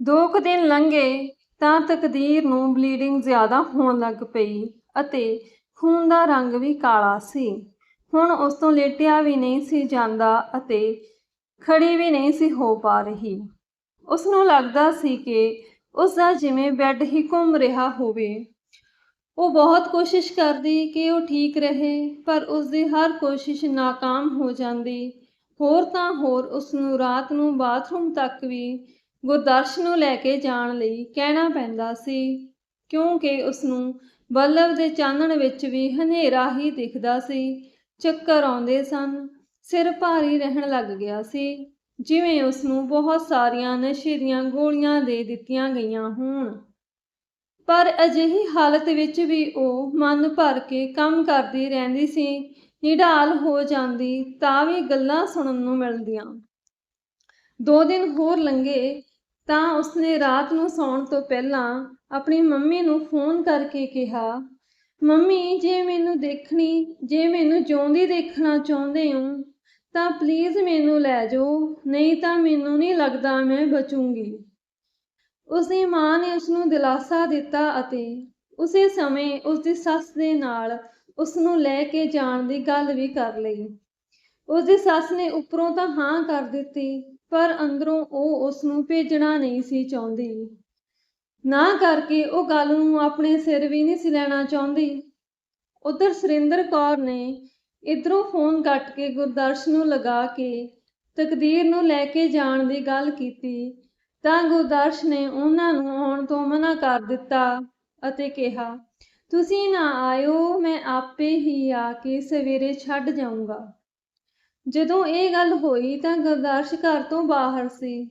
ਦੋ ਕੁ ਦਿਨ ਲੰਘੇ ਤਾਂ ਤਕਦੀਰ ਨੂੰ ਬਲੀਡਿੰਗ ਜ਼ਿਆਦਾ ਹੋਣ ਲੱਗ ਪਈ ਅਤੇ ਖੂਨ ਦਾ ਰੰਗ ਵੀ ਕਾਲਾ ਸੀ। ਹੁਣ ਉਸ ਤੋਂ ਲੇਟਿਆ ਵੀ ਨਹੀਂ ਸੀ ਜਾਂਦਾ ਅਤੇ ਖੜੀ ਵੀ ਨਹੀਂ ਸੀ ਹੋ ਪਾ ਰਹੀ। ਉਸ ਨੂੰ ਲੱਗਦਾ ਸੀ ਕਿ ਉਸ ਦਾ ਜਿਵੇਂ ਬੈੱਡ ਹੀ ਘੁੰਮ ਰਿਹਾ ਹੋਵੇ। ਉਹ ਬਹੁਤ ਕੋਸ਼ਿਸ਼ ਕਰਦੀ ਕਿ ਉਹ ਠੀਕ ਰਹੇ, ਪਰ ਉਸ ਦੀ ਹਰ ਕੋਸ਼ਿਸ਼ ਨਾਕਾਮ ਹੋ ਜਾਂਦੀ। ਹੋਰ ਤਾਂ ਹੋਰ ਉਸ ਨੂੰ ਰਾਤ ਨੂੰ ਬਾਥਰੂਮ ਤੱਕ ਵੀ ਗੁਰਦਰਸ਼ ਨੂੰ ਲੈ ਕੇ ਜਾਣ ਲਈ ਕਹਿਣਾ ਪੈਂਦਾ ਸੀ, ਕਿਉਂਕਿ ਉਸ ਨੂੰ ਬਲਬ ਦੇ ਚਾਨਣ ਵਿੱਚ ਵੀ ਹਨੇਰਾ ਹੀ ਦਿਖਦਾ ਸੀ। ਚੱਕਰ ਆਉਂਦੇ ਸਨ, ਸਿਰ ਭਾਰੀ ਰਹਿਣ ਲੱਗ ਗਿਆ ਸੀ, ਜਿਵੇਂ ਉਸ ਨੂੰ ਬਹੁਤ ਸਾਰੀਆਂ ਨਸ਼ੇ ਦੀਆਂ ਗੋਲੀਆਂ ਦੇ ਦਿੱਤੀਆਂ ਗਈਆਂ ਹੋਣ। ਪਰ ਅਜਿਹੀ ਹਾਲਤ ਵਿੱਚ ਵੀ ਉਹ ਮਨ ਭਰ ਕੇ ਕੰਮ ਕਰਦੀ ਰਹਿੰਦੀ ਸੀ, ਨਿਢਾਲ ਹੋ ਜਾਂਦੀ ਤਾਂ ਵੀ ਗੱਲਾਂ ਸੁਣਨ ਨੂੰ ਮਿਲਦੀਆਂ। ਦੋ ਦਿਨ ਹੋਰ ਲੰਘੇ ਤਾਂ ਉਸਨੇ ਰਾਤ ਨੂੰ ਸੌਣ ਤੋਂ ਪਹਿਲਾਂ ਆਪਣੀ ਮੰਮੀ ਨੂੰ ਫੋਨ ਕਰਕੇ ਕਿਹਾ, ਮੰਮੀ, ਜੇ ਮੈਨੂੰ ਦੇਖਣੀ, ਜੇ ਮੈਨੂੰ ਜਿਉਂਦੀ ਦੇਖਣਾ ਚਾਹੁੰਦੇ ਹੋ, ਤਾਂ ਪਲੀਜ਼ ਮੈਨੂੰ ਲੈ ਜਾਓ, ਨਹੀਂ ਤਾਂ ਮੈਨੂੰ ਨਹੀਂ ਲੱਗਦਾ ਮੈਂ ਬਚੂੰਗੀ। ਉਸਦੀ ਮਾਂ ਨੇ ਉਸ ਨੂੰ ਦਿਲਾਸਾ ਦਿੱਤਾ ਅਤੇ ਉਸੇ ਸਮੇਂ ਉਸ ਦੀ ਸੱਸ ਦੇ ਨਾਲ ਉਸ ਨੂੰ ਲੈ ਕੇ ਜਾਣ ਦੀ ਗੱਲ ਵੀ ਕਰ ਲਈ। ਉਸ ਦੀ ਸੱਸ ਨੇ ਉੱਪਰੋਂ ਤਾਂ ਹਾਂ ਕਰ ਦਿੱਤੀ ਪਰ ਅੰਦਰੋਂ ਉਹ ਉਸ ਨੂੰ ਭੇਜਣਾ ਨਹੀਂ ਸੀ ਚਾਹੁੰਦੀ। ਨਾ ਕਰਕੇ ਉਹ ਗੱਲ ਨੂੰ ਆਪਣੇ ਸਿਰ ਵੀ ਨਹੀਂ ਸੀ ਲੈਣਾ ਚਾਹੁੰਦੀ। ਉਧਰ ਸੁਰਿੰਦਰ ਕੌਰ ਨੇ ਇਧਰੋਂ ਫੋਨ ਕੱਟ ਕੇ ਗੁਰਦਰਸ਼ ਨੂੰ ਲਗਾ ਕੇ ਤਕਦੀਰ ਨੂੰ ਲੈ ਕੇ ਜਾਣ ਦੀ ਗੱਲ ਕੀਤੀ, ਤਾਂ ਗੁਰਦਰਸ਼ ਨੇ ਉਹਨਾਂ ਨੂੰ ਆਉਣ ਤੋਂ ਮਨਾ ਕਰ ਦਿੱਤਾ ਅਤੇ ਕਿਹਾ, ਤੁਸੀਂ ਨਾ ਆਇਓ, ਮੈਂ ਆਪੇ ਹੀ ਆ ਕੇ ਸਵੇਰੇ ਛੱਡ ਜਾਊਂਗਾ। ਜਦੋਂ ਇਹ ਗੱਲ ਹੋਈ ਤਾਂ ਗੁਰਦਰਸ਼ ਘਰ ਤੋਂ ਬਾਹਰ ਸੀ।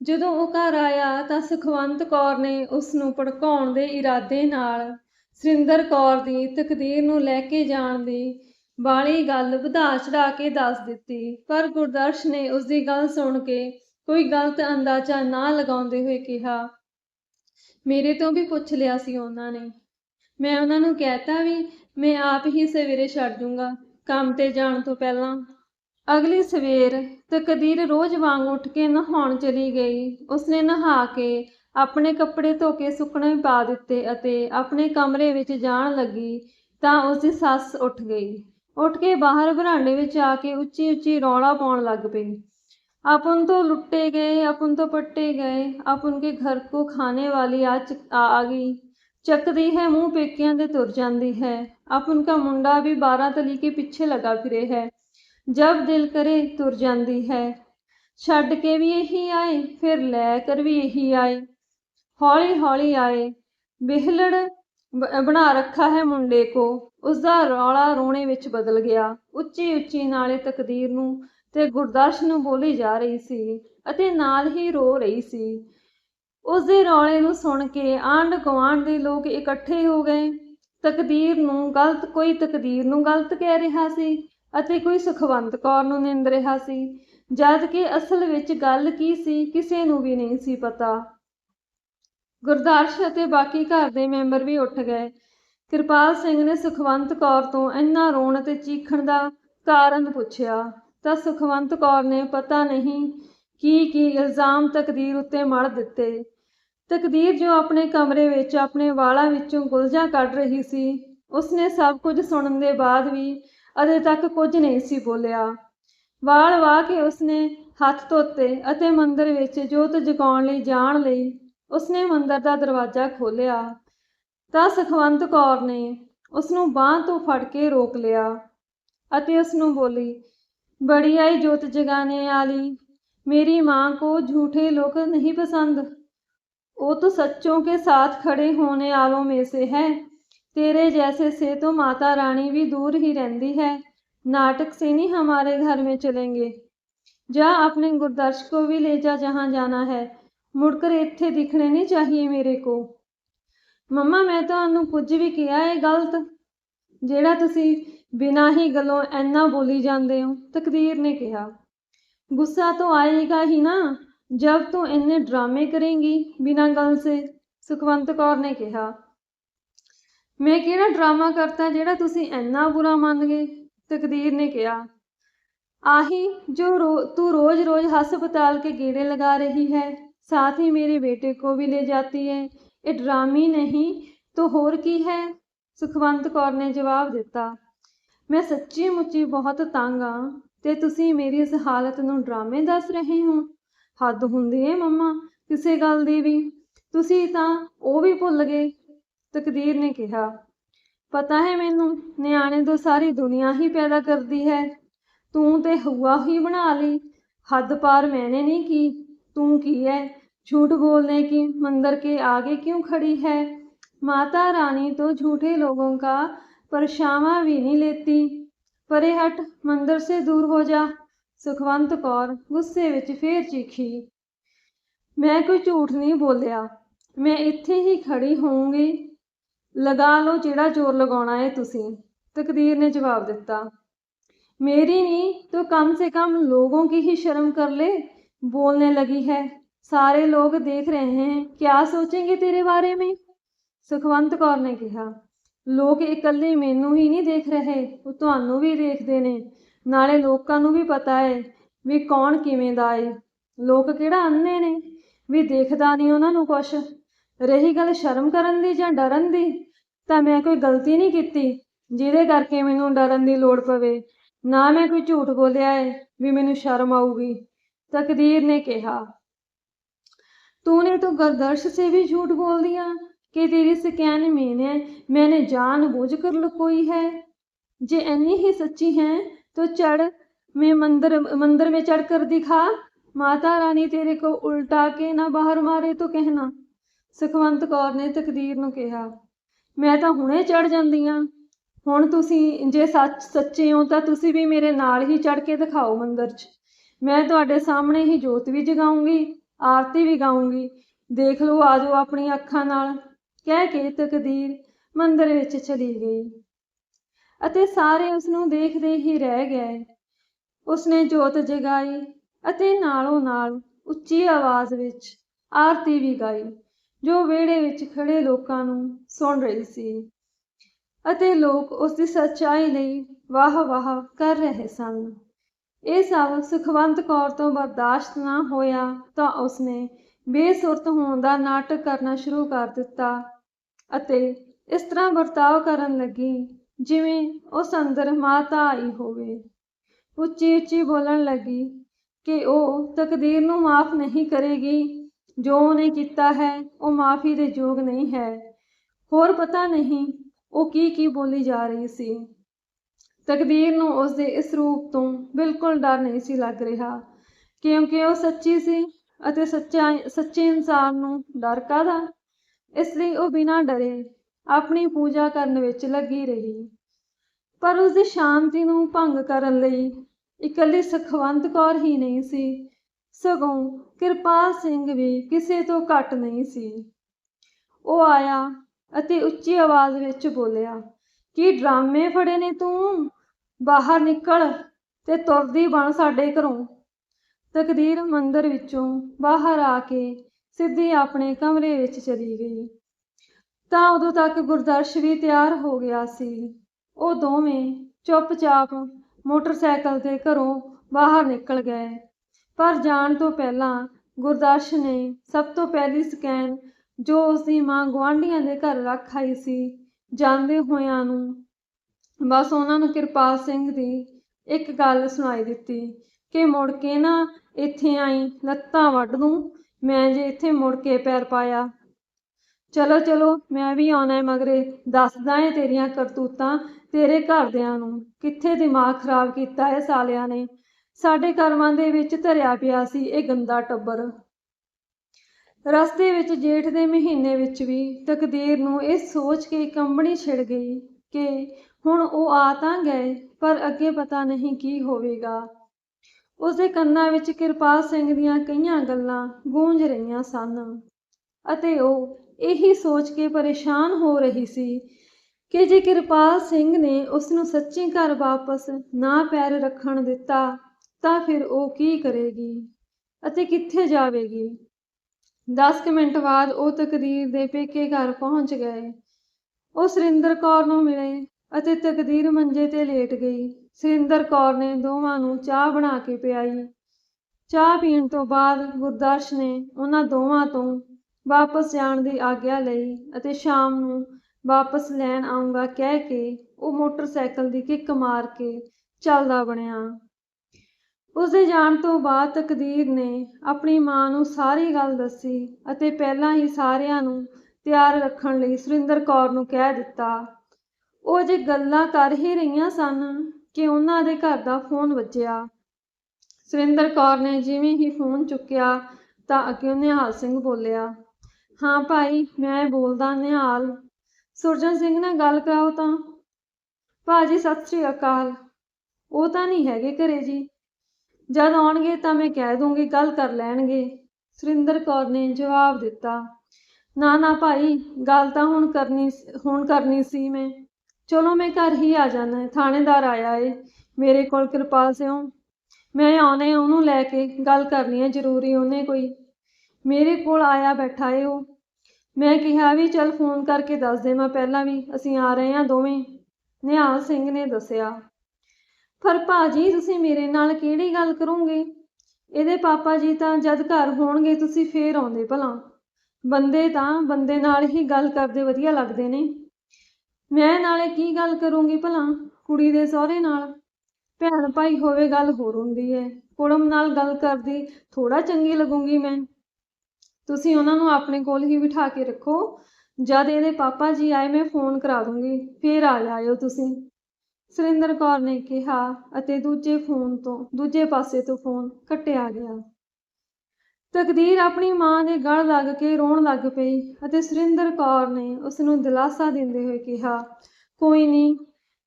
ਜਦੋਂ ਉਹ ਘਰ ਆਇਆ ਤਾਂ ਸੁਖਵੰਤ ਕੌਰ ਨੇ ਉਸ ਨੂੰ ਭੜਕਾਉਣ ਦੇ ਇਰਾਦੇ ਨਾਲ ਸੁਰਿੰਦਰ ਕੌਰ ਦੀ ਤਕਦੀਰ ਨੂੰ ਲੈ ਕੇ ਜਾਣ ਦੀ ਵਾਲੀ ਗੱਲ ਵਧਾ ਚੜਾ ਕੇ ਦੱਸ ਦਿੱਤੀ। ਪਰ ਗੁਰਦਰਸ਼ ਨੇ ਉਸ ਦੀ ਗੱਲ ਸੁਣ ਕੇ ਕੋਈ ਗਲਤ ਅੰਦਾਜ਼ਾ ਨਾ ਲਗਾਉਂਦੇ ਹੋਏ ਕਿਹਾ, ਮੇਰੇ ਤੋਂ ਵੀ ਪੁੱਛ ਲਿਆ ਸੀ ਉਹਨਾਂ ਨੇ। ਮੈਂ ਉਹਨਾਂ ਨੂੰ ਕਹਿਤਾ ਵੀ ਮੈਂ ਆਪ ਹੀ ਸਵੇਰੇ ਛੱਡ ਜੂੰਗਾ, ਕੰਮ ਤੇ ਜਾਣ ਤੋਂ ਪਹਿਲਾਂ। ਅਗਲੀ ਸਵੇਰ ਤਕਦੀਰ ਰੋਜ਼ ਵਾਂਗ ਉੱਠ ਕੇ ਨਹਾਉਣ ਚਲੀ ਗਈ ਉਸਨੇ ਨਹਾ ਕੇ ਆਪਣੇ ਕੱਪੜੇ ਧੋ ਕੇ ਸੁੱਕਣੇ ਪਾ ਦਿੱਤੇ ਅਤੇ ਆਪਣੇ ਕਮਰੇ ਵਿੱਚ ਜਾਣ ਲੱਗੀ ਤਾਂ ਉਸ ਦੀ ਸੱਸ ਉੱਠ ਗਈ ਉੱਠ ਕੇ ਬਾਹਰ ਬਰਾਂਡੇ ਵਿੱਚ ਆ ਕੇ ਉੱਚੀ ਉੱਚੀ ਰੌਲਾ ਪਾਉਣ ਲੱਗ ਪਈ अपन तो लुट्टे गए अपन तो पट्टे गए आप उनके घर को खाने वाली आ आ गई ਚੱਕਦੀ ਹੈ ਮੂੰਹ ਪੇਕਿਆਂ ਦੇ ਤੁਰ ਜਾਂਦੀ ਹੈ ਆਪ ਉਨਕਾ ਮੁੰਡਾ ਵੀ 12 ਤਲੀ ਕੇ ਪਿੱਛੇ ਲਗਾ ਫਿਰੇ ਹੈ ਜਬ ਦਿਲ ਕਰੇ ਤੁਰ ਜਾਂਦੀ ਹੈ। ਛੱਡ ਕੇ ਵੀ ਇਹੀ ਆਏ, ਫਿਰ ਲੈ ਕਰ ਵੀ ਇਹੀ ਆਏ। ਹੌਲੀ ਹੌਲੀ ਆਏ। ਬਿਹਲੜ ਬਣਾ ਰੱਖਾ ਹੈ ਮੁੰਡੇ ਕੋ। ਉਸ ਦਾ ਰੌਲਾ ਰੋਣੇ ਵਿੱਚ ਬਦਲ ਗਿਆ। ਉੱਚੀ ਉੱਚੀ ਨਾਲੇ ਤਕਦੀਰ ਨੂੰ ਤੇ ਗੁਰਦਰਸ਼ ਨੂੰ ਬੋਲੀ ਜਾ ਰਹੀ ਸੀ ਅਤੇ ਨਾਲ ਹੀ ਰੋ ਰਹੀ ਸੀ। ਉਸ ਦੇ ਰੌਲੇ ਨੂੰ ਸੁਣ ਕੇ ਆਂਢ ਗੁਆਂਢ ਦੇ ਲੋਕ ਇਕੱਠੇ ਹੋ ਗਏ। ਤਕਦੀਰ ਨੂੰ ਗਲਤ, ਕੋਈ ਤਕਦੀਰ ਨੂੰ ਗਲਤ ਕਹਿ ਰਿਹਾ ਸੀ। ਅਤੇ ਕੋਈ ਸੁਖਵੰਤ ਕੌਰ ਨੂੰ ਨਿੰਦ ਰਿਹਾ ਸੀ। ਜਦ ਕਿ ਅਸਲ ਵਿੱਚ ਗੱਲ ਕੀ ਸੀ, ਕਿਸੇ ਨੂੰ ਵੀ ਨਹੀਂ ਸੀ ਪਤਾ। ਗੁਰਦਰਸ਼ ਅਤੇ ਬਾਕੀ ਘਰ ਦੇ ਮੈਂਬਰ ਵੀ ਉੱਠ ਗਏ। ਕਿਰਪਾਲ ਸਿੰਘ ਨੇ ਸੁਖਵੰਤ ਕੌਰ ਤੋਂ ਇੰਨਾ ਰੋਣ ਅਤੇ ਚੀਖਣ ਦਾ ਕਾਰਨ ਪੁੱਛਿਆ, ਤਾਂ ਸੁਖਵੰਤ ਕੌਰ ਨੇ ਪਤਾ ਨਹੀਂ ਕੀ ਕੀ ਇਲਜ਼ਾਮ ਤਕਦੀਰ ਉੱਤੇ ਮੜ ਦਿੱਤੇ। ਤਕਦੀਰ ਜੋ ਆਪਣੇ ਕਮਰੇ ਵਿੱਚ, ਆਪਣੇ ਵਾਲਾਂ ਵਿੱਚੋਂ ਗੁਲਜਾਂ ਕੱਢ ਰਹੀ ਸੀ, ਉਸਨੇ ਸਭ ਕੁਝ ਸੁਣਨ ਦੇ ਬਾਅਦ ਵੀ ਅਜੇ ਤੱਕ ਕੁਝ ਨਹੀਂ ਸੀ ਬੋਲਿਆ ਵਾਲ ਵਾਹ ਕੇ ਉਸਨੇ ਹੱਥ ਧੋਤੇ ਅਤੇ ਮੰਦਰ ਵਿੱਚ ਜੋਤ ਜਗਾਉਣ ਲਈ ਜਾਣ ਲਈ ਉਸਨੇ ਮੰਦਰ ਦਾ ਦਰਵਾਜ਼ਾ ਖੋਲ੍ਹਿਆ ਤਾਂ ਸੁਖਵੰਤ ਕੌਰ ਨੇ ਉਸ ਨੂੰ ਬਾਹ ਤੋਂ ਫੜ ਕੇ ਰੋਕ ਲਿਆ ਅਤੇ ਉਸ ਨੂੰ ਬੋਲੀ बड़ी आई जोत जगाने वाली मेरी माँ को झूठे लोग नहीं पसंद वो तो सच्चों के साथ खड़े होने वालों में से है तेरे जैसे से तो माता रानी भी दूर ही रहती है नाटक से नहीं हमारे घर में चलेंगे जा अपने गुरदर्श को भी ले जा जहाँ जाना है मुड़कर इत्थे दिखने नहीं चाहिए मेरे को ਮੰਮਾ ਮੈਂ ਤੁਹਾਨੂੰ ਕੁਝ ਵੀ ਕਿਹਾ ਹੈ ਗਲਤ ਜਿਹੜਾ ਤੁਸੀਂ ਬਿਨਾਂ ਹੀ ਗੱਲੋਂ ਐਨਾ ਬੋਲੀ ਜਾਂਦੇ ਹੋ ਤਕਦੀਰ ਨੇ ਕਿਹਾ ਗੁੱਸਾ ਤਾਂ ਆਏਗਾ ਹੀ ਨਾ ਜਬ ਤੂੰ ਇੰਨੇ ਡਰਾਮੇ ਕਰੇਂਗੀ ਬਿਨਾਂ ਗੱਲ ਸੇ ਸੁਖਵੰਤ ਕੌਰ ਨੇ ਕਿਹਾ ਮੈਂ ਕਿਹੜਾ ਡਰਾਮਾ ਕਰਤਾ ਜਿਹੜਾ ਤੁਸੀਂ ਇੰਨਾ ਬੁਰਾ ਮੰਨ ਗਏ ਤਕਦੀਰ ਨੇ ਕਿਹਾ ਆਹੀ ਜੋ ਰੋ, ਤੂੰ ਰੋਜ਼-ਰੋਜ਼ ਹਸਪਤਾਲ ਕੇ ਗੇੜੇ ਲਗਾ ਰਹੀ ਹੈ साथ ही मेरे बेटे को भी ले जाती है ਇਹ ਡਰਾਮੀ ਨਹੀਂ तो ਹੋਰ ਕੀ ਹੈ ਸੁਖਵੰਤ ਕੌਰ ਨੇ ਜਵਾਬ ਦਿੱਤਾ ਮੈਂ ਸੱਚੀ ਮੁੱਚੀ ਬਹੁਤ ਤੰਗ ਆ ਤੇ ਤੁਸੀਂ ਮੇਰੀ ਇਸ ਹਾਲਤ ਨੂੰ ਡਰਾਮੇ ਦੱਸ ਰਹੇ ਹੋ ਹੱਦ ਹੁੰਦੀ ਏ ਮੰਮਾ ਕਿਸੇ ਗੱਲ ਦੀ ਵੀ ਤੁਸੀਂ ਤਾਂ ਉਹ ਵੀ ਭੁੱਲ ਗਏ ਤਕਦੀਰ ਨੇ ਕਿਹਾ ਪਤਾ ਹੈ ਮੈਨੂੰ ਨਿਆਣੇ ਤੋਂ ਸਾਰੀ ਦੁਨੀਆ ਹੀ ਪੈਦਾ ਕਰਦੀ ਹੈ ਤੂੰ ਤੇ ਹੁਆ ਹੀ ਬਣਾ ਲਈ हद पार मैंने नहीं की तू की है झूठ बोलने की मंदिर के आगे क्यों खड़ी है माता रानी तो झूठे लोगों का परछावा भी नहीं लेती परे हट मंदिर से दूर हो जा ਸੁਖਵੰਤ ਕੌਰ ਗੁੱਸੇ ਵਿੱਚ ਫੇਰ ਚੀਖੀ ਮੈਂ ਕੋਈ ਝੂਠ ਨਹੀਂ ਬੋਲਿਆ ਮੈਂ ਇੱਥੇ ਹੀ ਖੜੀ ਹੋਊਂਗੀ ਲਗਾ ਲਓ ਜਿਹੜਾ ਜ਼ੋਰ ਲਗਾਉਣਾ ਹੈ ਤੁਸੀਂ ਤਕਦੀਰ ਨੇ ਜਵਾਬ ਦਿੱਤਾ मेरी नहीं तो कम से कम लोगों की ही शर्म कर ले बोलने लगी है सारे लोग देख रहे हैं क्या सोचेंगे तेरे बारे में ਸੁਖਵੰਤ ਕੌਰ ਨੇ ਕਿਹਾ ਲੋਕ ਇਕੱਲੇ ਮੈਨੂੰ ਹੀ ਨਹੀਂ ਦੇਖ ਰਹੇ ਉਹ ਤੁਹਾਨੂੰ ਵੀ ਦੇਖਦੇ ਨੇ ਨਾਲੇ ਲੋਕਾਂ ਨੂੰ ਵੀ ਪਤਾ ਹੈ ਵੀ ਕੌਣ ਕਿਵੇਂ ਦਾ ਏ ਲੋਕ ਕਿਹੜਾ ਅੰਨੇ ਨੇ ਵੀ ਦੇਖਦਾ ਨਹੀਂ ਉਹਨਾਂ ਨੂੰ ਕੁਛ ਰਹੀ ਗੱਲ ਸ਼ਰਮ ਕਰਨ ਦੀ ਜਾਂ ਡਰਨ ਦੀ ਤਾਂ ਮੈਂ ਕੋਈ ਗਲਤੀ ਨਹੀਂ ਕੀਤੀ ਜਿਹਦੇ ਕਰਕੇ ਮੈਨੂੰ ਡਰਨ ਦੀ ਲੋੜ ਪਵੇ ਨਾ ਮੈਂ ਕੋਈ ਝੂਠ ਬੋਲਿਆ ਏ ਵੀ ਮੈਨੂੰ ਸ਼ਰਮ ਆਊਗੀ ਤਕਦੀਰ ਨੇ ਕਿਹਾ तूने तो गर्दर्श से भी झूठ बोल दिया कि तेरी स्कैन मैंने मैंने जानबूझकर लुकोई है जे अन्नी ही सच्ची हैं तो चढ़ मैं मंदिर मंदिर में चढ़ कर दिखा माता रानी तेरे को उल्टा के ना बाहर मारे तो कहना ਸੁਖਵੰਤ ਕੌਰ ਨੇ ਤਕਦੀਰ ਨੂੰ ਕਿਹਾ, ਮੈਂ ਤਾਂ ਹੁਣੇ ਚੜ ਜਾਂਦੀ ਆ ਹੁਣ ਤੁਸੀਂ ਜੇ ਸੱਚ ਸੱਚੇ ਹੋ ਤਾਂ ਤੁਸੀਂ ਵੀ ਮੇਰੇ ਨਾਲ ਹੀ ਚੜ ਕੇ ਦਿਖਾਓ ਮੰਦਰ 'ਚ। ਮੈਂ ਤੁਹਾਡੇ ਸਾਹਮਣੇ ਹੀ ਜੋਤ ਵੀ ਜਗਾਉਂਗੀ, ਆਰਤੀ ਵੀ ਗਾਉਂਗੀ। ਦੇਖ ਲਓ ਆਜੋ ਆਪਣੀ ਅੱਖਾਂ ਨਾਲ। ਕਹਿ ਕੇ ਤਕਦੀਰ ਮੰਦਰ ਵਿੱਚ ਚਲੀ ਗਈ ਅਤੇ ਸਾਰੇ ਉਸ ਨੂੰ ਦੇਖਦੇ ਹੀ ਰਹਿ ਗਏ। ਉਸਨੇ ਜੋਤ ਜਗਾਈ ਅਤੇ ਨਾਲੋਂ ਨਾਲ ਉੱਚੀ ਆਵਾਜ਼ ਵਿੱਚ ਆਰਤੀ ਵੀ ਗਾਈ। ਜੋ ਵਿਹੜੇ ਵਿੱਚ ਖੜੇ ਲੋਕਾਂ ਨੂੰ ਸੁਣ ਰਹੀ ਸੀ ਅਤੇ ਲੋਕ ਉਸ ਦੀ ਸੱਚਾਈ ਲਈ ਵਾਹ ਵਾਹ ਕਰ ਰਹੇ ਸਨ। ਇਹ ਸਭ ਸੁਖਵੰਤ ਕੌਰ ਤੋਂ ਬਰਦਾਸ਼ਤ ਨਾ ਹੋਇਆ ਤਾਂ ਉਸਨੇ ਬੇਸੁਰਤ ਹੋਣ ਦਾ ਨਾਟਕ ਕਰਨਾ ਸ਼ੁਰੂ ਕਰ ਦਿੱਤਾ ਅਤੇ ਇਸ ਤਰ੍ਹਾਂ ਵਰਤਾਓ ਕਰਨ ਲੱਗੀ ਜਿਵੇਂ ਉਸ ਅੰਦਰ ਮਾਤਾ ਆਈ ਹੋਵੇ। ਉੱਚੀ ਉੱਚੀ ਬੋਲਣ ਲੱਗੀ ਕਿ ਉਹ ਤਕਦੀਰ ਨੂੰ ਮਾਫ ਨਹੀਂ ਕਰੇਗੀ ਜੋ ਉਹਨੇ ਕੀਤਾ ਹੈ, ਉਹ ਮਾਫੀ ਦੇ ਯੋਗ ਨਹੀਂ ਹੈ। ਹੋਰ ਪਤਾ ਨਹੀਂ ਉਹ ਕੀ ਕੀ ਬੋਲੀ ਜਾ ਰਹੀ ਸੀ। ਤਕਦੀਰ ਨੂੰ ਉਸ ਦੇ ਇਸ ਰੂਪ ਤੋਂ ਬਿਲਕੁਲ ਡਰ ਨਹੀਂ ਸੀ ਲੱਗ ਰਿਹਾ। ਕਿਉਂਕਿ ਉਹ ਸੱਚੀ ਸੀ ਅਤੇ ਸੱਚਾ, ਸੱਚੇ ਇਨਸਾਨ ਨੂੰ ਡਰ ਕਾਹਦਾ? ਇਸ ਲਈ ਉਹ ਬਿਨਾਂ ਡਰੇ ਆਪਣੀ ਪੂਜਾ ਕਰਨ ਵਿੱਚ ਲੱਗੀ ਰਹੀ। ਪਰ ਉਸ ਦੀ ਸ਼ਾਂਤੀ ਨੂੰ ਭੰਗ ਕਰਨ ਲਈ ਇਕੱਲੀ ਸੁਖਵੰਤ ਕੌਰ ਹੀ ਨਹੀਂ ਸੀ। ਸਗੋਂ ਕਿਰਪਾਲ ਸਿੰਘ ਵੀ ਕਿਸੇ ਤੋਂ ਘੱਟ ਨਹੀਂ ਸੀ। ਉਹ ਆਇਆ ਅਤੇ ਉੱਚੀ ਆਵਾਜ਼ ਵਿੱਚ ਬੋਲਿਆ, ਕੀ ਡਰਾਮੇ ਫੜੇ ਨੇ ਤੂੰ? ਬਾਹਰ ਨਿਕਲ ਤੇ ਤੁਰਦੀ ਬਣ ਸਾਡੇ ਘਰੋਂ। ਤਕਦੀਰ ਮੰਦਰ ਵਿੱਚੋਂ ਬਾਹਰ ਆ ਕੇ ਸਿੱਧੀ ਆਪਣੇ ਕਮਰੇ ਵਿੱਚ ਚਲੀ ਗਈ। ਤਾਂ ਉਦੋਂ ਤੱਕ ਗੁਰਦਰਸ਼ ਵੀ ਤਿਆਰ ਹੋ ਗਿਆ ਸੀ। ਉਹ ਦੋਵੇਂ ਚੁੱਪਚਾਪ ਮੋਟਰਸਾਈਕਲ ਤੇ ਘਰੋਂ ਬਾਹਰ ਨਿਕਲ ਗਏ। ਪਰ ਜਾਣ ਤੋਂ ਪਹਿਲਾਂ ਗੁਰਦਰਸ਼ ਨੇ ਸਭ ਤੋਂ ਪਹਿਲੀ ਸਕੈਨ ਜੋ ਉਸ ਦੀ ਮਾਂ ਗੁਆਂਢੀਆਂ ਦੇ ਘਰ ਰੱਖ ਆਈ ਸੀ ਜਾਂਦੇ ਹੋਇਆਂ ਨੂੰ ਬਸ ਉਹਨਾਂ ਨੂੰ ਕਿਰਪਾਲ ਸਿੰਘ ਦੀ ਇੱਕ ਗੱਲ ਸੁਣਾਈ ਦਿੱਤੀ ਕਿ ਮੁੜ ਕੇ ਨਾ ਇੱਥੇ ਆਈ, ਲੱਤਾਂ ਵੱਢ ਦੂੰ, ਮੈਂ ਜੇ ਇੱਥੇ ਮੁੜ ਕੇ ਪੈਰ ਪਾਇਆ। ਚਲੋ ਚਲੋ, ਮੈਂ ਵੀ ਆਉਣਾ ਹੈ ਮਗਰੇ ਦੱਸਦਾ ਏ ਤੇਰੀਆਂ ਕਰਤੂਤਾਂ ਤੇਰੇ ਘਰਦਿਆਂ ਨੂੰ ਕਿੱਥੇ ਦਿਮਾਗ ਖਰਾਬ ਕੀਤਾ ਹੈ ਸਾਲਿਆਂ ਨੇ। ਸਾਡੇ ਕਰਮਾਂ ਦੇ ਵਿੱਚ ਧਰਿਆ ਪਿਆ ਸੀ ਇਹ ਗੰਦਾ ਟੱਬਰ। ਰਸਤੇ ਵਿੱਚ ਜੇਠ ਦੇ ਮਹੀਨੇ ਵਿੱਚ ਵੀ ਤਕਦੀਰ ਨੂੰ ਇਹ ਸੋਚ ਕੇ ਕੰਬਣੀ ਛਿੜ ਗਈ ਕਿ ਹੁਣ ਉਹ ਆ ਤਾਂ ਗਏ, ਪਰ ਅੱਗੇ ਪਤਾ ਨਹੀਂ ਕੀ ਹੋਵੇਗਾ। ਉਸਦੇ ਕੰਨਾਂ ਵਿੱਚ ਕਿਰਪਾਲ ਸਿੰਘ ਦੀਆਂ ਕਈਆਂ ਗੱਲਾਂ ਗੂੰਜ ਰਹੀਆਂ ਸਨ ਅਤੇ ਉਹ ਇਹੀ ਸੋਚ ਕੇ ਪਰੇਸ਼ਾਨ ਹੋ ਰਹੀ ਸੀ ਕਿ ਜੇ ਕਿਰਪਾਲ ਸਿੰਘ ਨੇ ਉਸ ਨੂੰ ਸੱਚੀ ਘਰ ਵਾਪਸ ਨਾ ਪੈਰ ਰੱਖਣ ਦਿੱਤਾ ਤਾਂ ਫਿਰ ਉਹ ਕੀ ਕਰੇਗੀ ਅਤੇ ਕਿੱਥੇ ਜਾਵੇਗੀ? 10 ਕੁ ਮਿੰਟ ਬਾਅਦ ਉਹ ਤਕਦੀਰ ਦੇ ਪੇਕੇ ਘਰ ਪਹੁੰਚ ਗਏ। ਉਹ ਸੁਰਿੰਦਰ ਕੌਰ ਨੂੰ ਮਿਲੇ ਅਤੇ ਤਕਦੀਰ ਮੰਜੇ ਤੇ ਲੇਟ ਗਈ। ਸੁਰਿੰਦਰ ਕੌਰ ਨੇ ਦੋਵਾਂ ਨੂੰ ਚਾਹ ਬਣਾ ਕੇ ਪਿਆਈ। ਚਾਹ ਪੀਣ ਤੋਂ ਬਾਅਦ ਗੁਰਦਰਸ਼ ਨੇ ਉਹਨਾਂ ਦੋਵਾਂ ਤੋਂ ਵਾਪਸ ਜਾਣ ਦੀ ਆਗਿਆ ਲਈ ਅਤੇ ਸ਼ਾਮ ਨੂੰ ਵਾਪਸ ਲੈਣ ਆਉਂਗਾ ਕਹਿ ਕੇ ਉਹ ਮੋਟਰਸਾਈਕਲ ਦੀ ਕਿੱਕ ਮਾਰ ਕੇ ਚੱਲਦਾ ਬਣਿਆ। ਉਸਦੇ ਜਾਣ ਤੋਂ ਬਾਅਦ ਤਕਦੀਰ ਨੇ ਆਪਣੀ ਮਾਂ ਨੂੰ ਸਾਰੀ ਗੱਲ ਦੱਸੀ ਅਤੇ ਪਹਿਲਾਂ ਹੀ ਸਾਰਿਆਂ ਨੂੰ ਤਿਆਰ ਰੱਖਣ ਲਈ ਸੁਰਿੰਦਰ ਕੌਰ ਨੂੰ ਕਹਿ ਦਿੱਤਾ। ਉਹ ਜੇ ਗੱਲਾਂ ਕਰ ਹੀ ਰਹੀਆਂ ਸਨ ਕਿ ਉਹਨਾਂ ਦੇ ਘਰ ਦਾ ਫੋਨ ਵੱਜਿਆ। ਸੁਰਿੰਦਰ ਕੌਰ ਨੇ ਜਿਵੇਂ ਹੀ ਫੋਨ ਚੁੱਕਿਆ ਤਾਂ ਅੱਗੇ ਨਿਹਾਲ ਸਿੰਘ ਬੋਲਿਆ, ਹਾਂ ਭਾਈ, ਮੈਂ ਬੋਲਦਾ ਨਿਹਾਲ। ਸੁਰਜਨ ਸਿੰਘ ਨਾਲ ਗੱਲ ਕਰਾਓ ਤਾਂ। ਭਾਜੀ ਸਤਿ ਸ੍ਰੀ ਅਕਾਲ। ਉਹ ਤਾਂ ਨਹੀਂ ਹੈਗੇ ਘਰੇ ਜੀ। ਜਦ ਆਉਣਗੇ ਤਾਂ ਮੈਂ ਕਹਿ ਦੂੰਗੀ, ਗੱਲ ਕਰ ਲੈਣਗੇ। ਸੁਰਿੰਦਰ ਕੌਰ ਨੇ ਜਵਾਬ ਦਿੱਤਾ, ਨਾ ਨਾ ਭਾਈ, ਗੱਲ ਤਾਂ ਹੁਣ ਕਰਨੀ ਹੁਣ ਕਰਨੀ ਸੀ ਮੈਂ। ਚਲੋ, ਮੈਂ ਘਰ ਹੀ ਆ ਜਾਣਾ ਥਾਣੇਦਾਰ ਆਇਆ ਏ, ਮੇਰੇ ਕੋਲ ਕਿਰਪਾਲ ਸਿਓ ਮੈਂ ਆਉਣੇ ਉਹਨੂੰ ਲੈ ਕੇ ਗੱਲ ਕਰਨੀ ਹੈ ਜ਼ਰੂਰੀ ਉਹਨੇ ਕੋਈ। ਮੇਰੇ ਕੋਲ ਆਇਆ ਬੈਠਾ ਏ ਉਹ। ਮੈਂ ਕਿਹਾ ਵੀ ਚੱਲ ਫੋਨ ਕਰਕੇ ਦੱਸ ਦੇਵਾਂ ਪਹਿਲਾਂ ਵੀ, ਅਸੀਂ ਆ ਰਹੇ ਹਾਂ ਦੋਵੇਂ। ਨਿਹਾਲ ਸਿੰਘ ਨੇ ਦੱਸਿਆ ਪਰ ਭਾਜੀ, ਤੁਸੀਂ ਮੇਰੇ ਨਾਲ ਕਿਹੜੀ ਗੱਲ ਕਰੋਗੇ? ਇਹਦੇ ਪਾਪਾ ਜੀ ਤਾਂ ਜਦ ਘਰ ਹੋਣਗੇ, ਤੁਸੀਂ ਫੇਰ ਆਉਂਦੇ ਭਲਾ। ਬੰਦੇ ਤਾਂ ਬੰਦੇ ਨਾਲ ਹੀ ਗੱਲ ਕਰਦੇ ਵਧੀਆ ਲੱਗਦੇ ਨੇ। ਮੈਂ ਨਾਲੇ ਕੀ ਗੱਲ ਕਰੂੰਗੀ ਭਲਾ, ਕੁੜੀ ਦੇ ਸਹੁਰੇ ਨਾਲ? ਭੈਣ ਭਾਈ ਹੋਵੇ ਗੱਲ ਹੋਰ ਹੁੰਦੀ ਹੈ ਕੁੜਮ ਨਾਲ ਗੱਲ ਕਰਦੀ ਥੋੜਾ ਚੰਗੀ ਲੱਗੂੰਗੀ ਮੈਂ। ਤੁਸੀਂ ਉਹਨਾਂ ਨੂੰ ਆਪਣੇ ਕੋਲ ਹੀ ਬਿਠਾ ਕੇ ਰੱਖੋ। ਜਦ ਇਹਦੇ ਪਾਪਾ ਜੀ ਆਏ, ਮੈਂ ਫੋਨ ਕਰਾ ਦੂੰਗੀ। ਫੇਰ ਆ ਜਾਇਓ ਤੁਸੀਂ। ਸੁਰਿੰਦਰ ਕੌਰ ਨੇ ਕਿਹਾ ਅਤੇ ਦੂਜੇ ਫੋਨ ਤੋਂ, ਦੂਜੇ ਪਾਸੇ ਤੋਂ ਫੋਨ ਕੱਟਿਆ ਗਿਆ। ਤਕਦੀਰ ਆਪਣੀ ਮਾਂ ਦੇ ਗਲ ਲੱਗ ਕੇ ਰੋਣ ਲੱਗ ਪਈ ਅਤੇ ਸੁਰਿੰਦਰ ਕੌਰ ਨੇ ਉਸ ਨੂੰ ਦਿਲਾਸਾ ਦਿੰਦੇ ਹੋਏ ਕਿਹਾ, ਕੋਈ ਨਹੀਂ,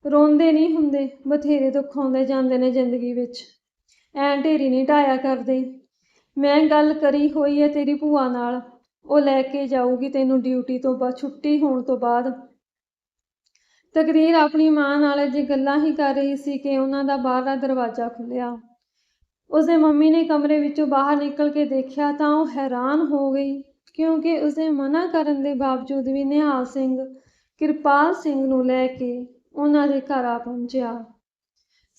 ਰੋਂਦੇ ਨਹੀਂ ਹੁੰਦੇ, ਬਥੇਰੇ ਦੁੱਖ ਆਉਂਦੇ ਜਾਂਦੇ ਨੇ ਜ਼ਿੰਦਗੀ ਵਿੱਚ। ਐਂ ਢੇਰੀ ਨਹੀਂ ਢਾਇਆ ਕਰਦੇ। ਮੈਂ ਗੱਲ ਕਰੀ ਹੋਈ ਹੈ ਤੇਰੀ ਭੂਆ ਨਾਲ। ਉਹ ਲੈ ਕੇ ਜਾਊਗੀ ਤੈਨੂੰ ਡਿਊਟੀ ਤੋਂ ਬਾਅਦ ਛੁੱਟੀ ਹੋਣ ਤੋਂ ਬਾਅਦ। ਤਕਦੀਰ ਆਪਣੀ ਮਾਂ ਨਾਲ ਅਜੇ ਗੱਲਾਂ ਹੀ ਕਰ ਰਹੀ ਸੀ ਕਿ ਉਹਨਾਂ ਦਾ ਬਾਹਰਲਾ ਦਰਵਾਜ਼ਾ ਖੁੱਲਿਆ ਉਸਦੇ ਮੰਮੀ ਨੇ ਕਮਰੇ ਵਿੱਚੋਂ ਬਾਹਰ ਨਿਕਲ ਕੇ ਦੇਖਿਆ ਤਾਂ ਉਹ ਹੈਰਾਨ ਹੋ ਗਈ, ਕਿਉਂਕਿ ਉਸਦੇ ਮਨਾ ਕਰਨ ਦੇ ਬਾਵਜੂਦ ਵੀ ਨਿਹਾਲ ਸਿੰਘ, ਕਿਰਪਾਲ ਸਿੰਘ ਨੂੰ ਲੈ ਕੇ ਉਹਨਾਂ ਦੇ ਘਰ ਆ ਪਹੁੰਚਿਆ।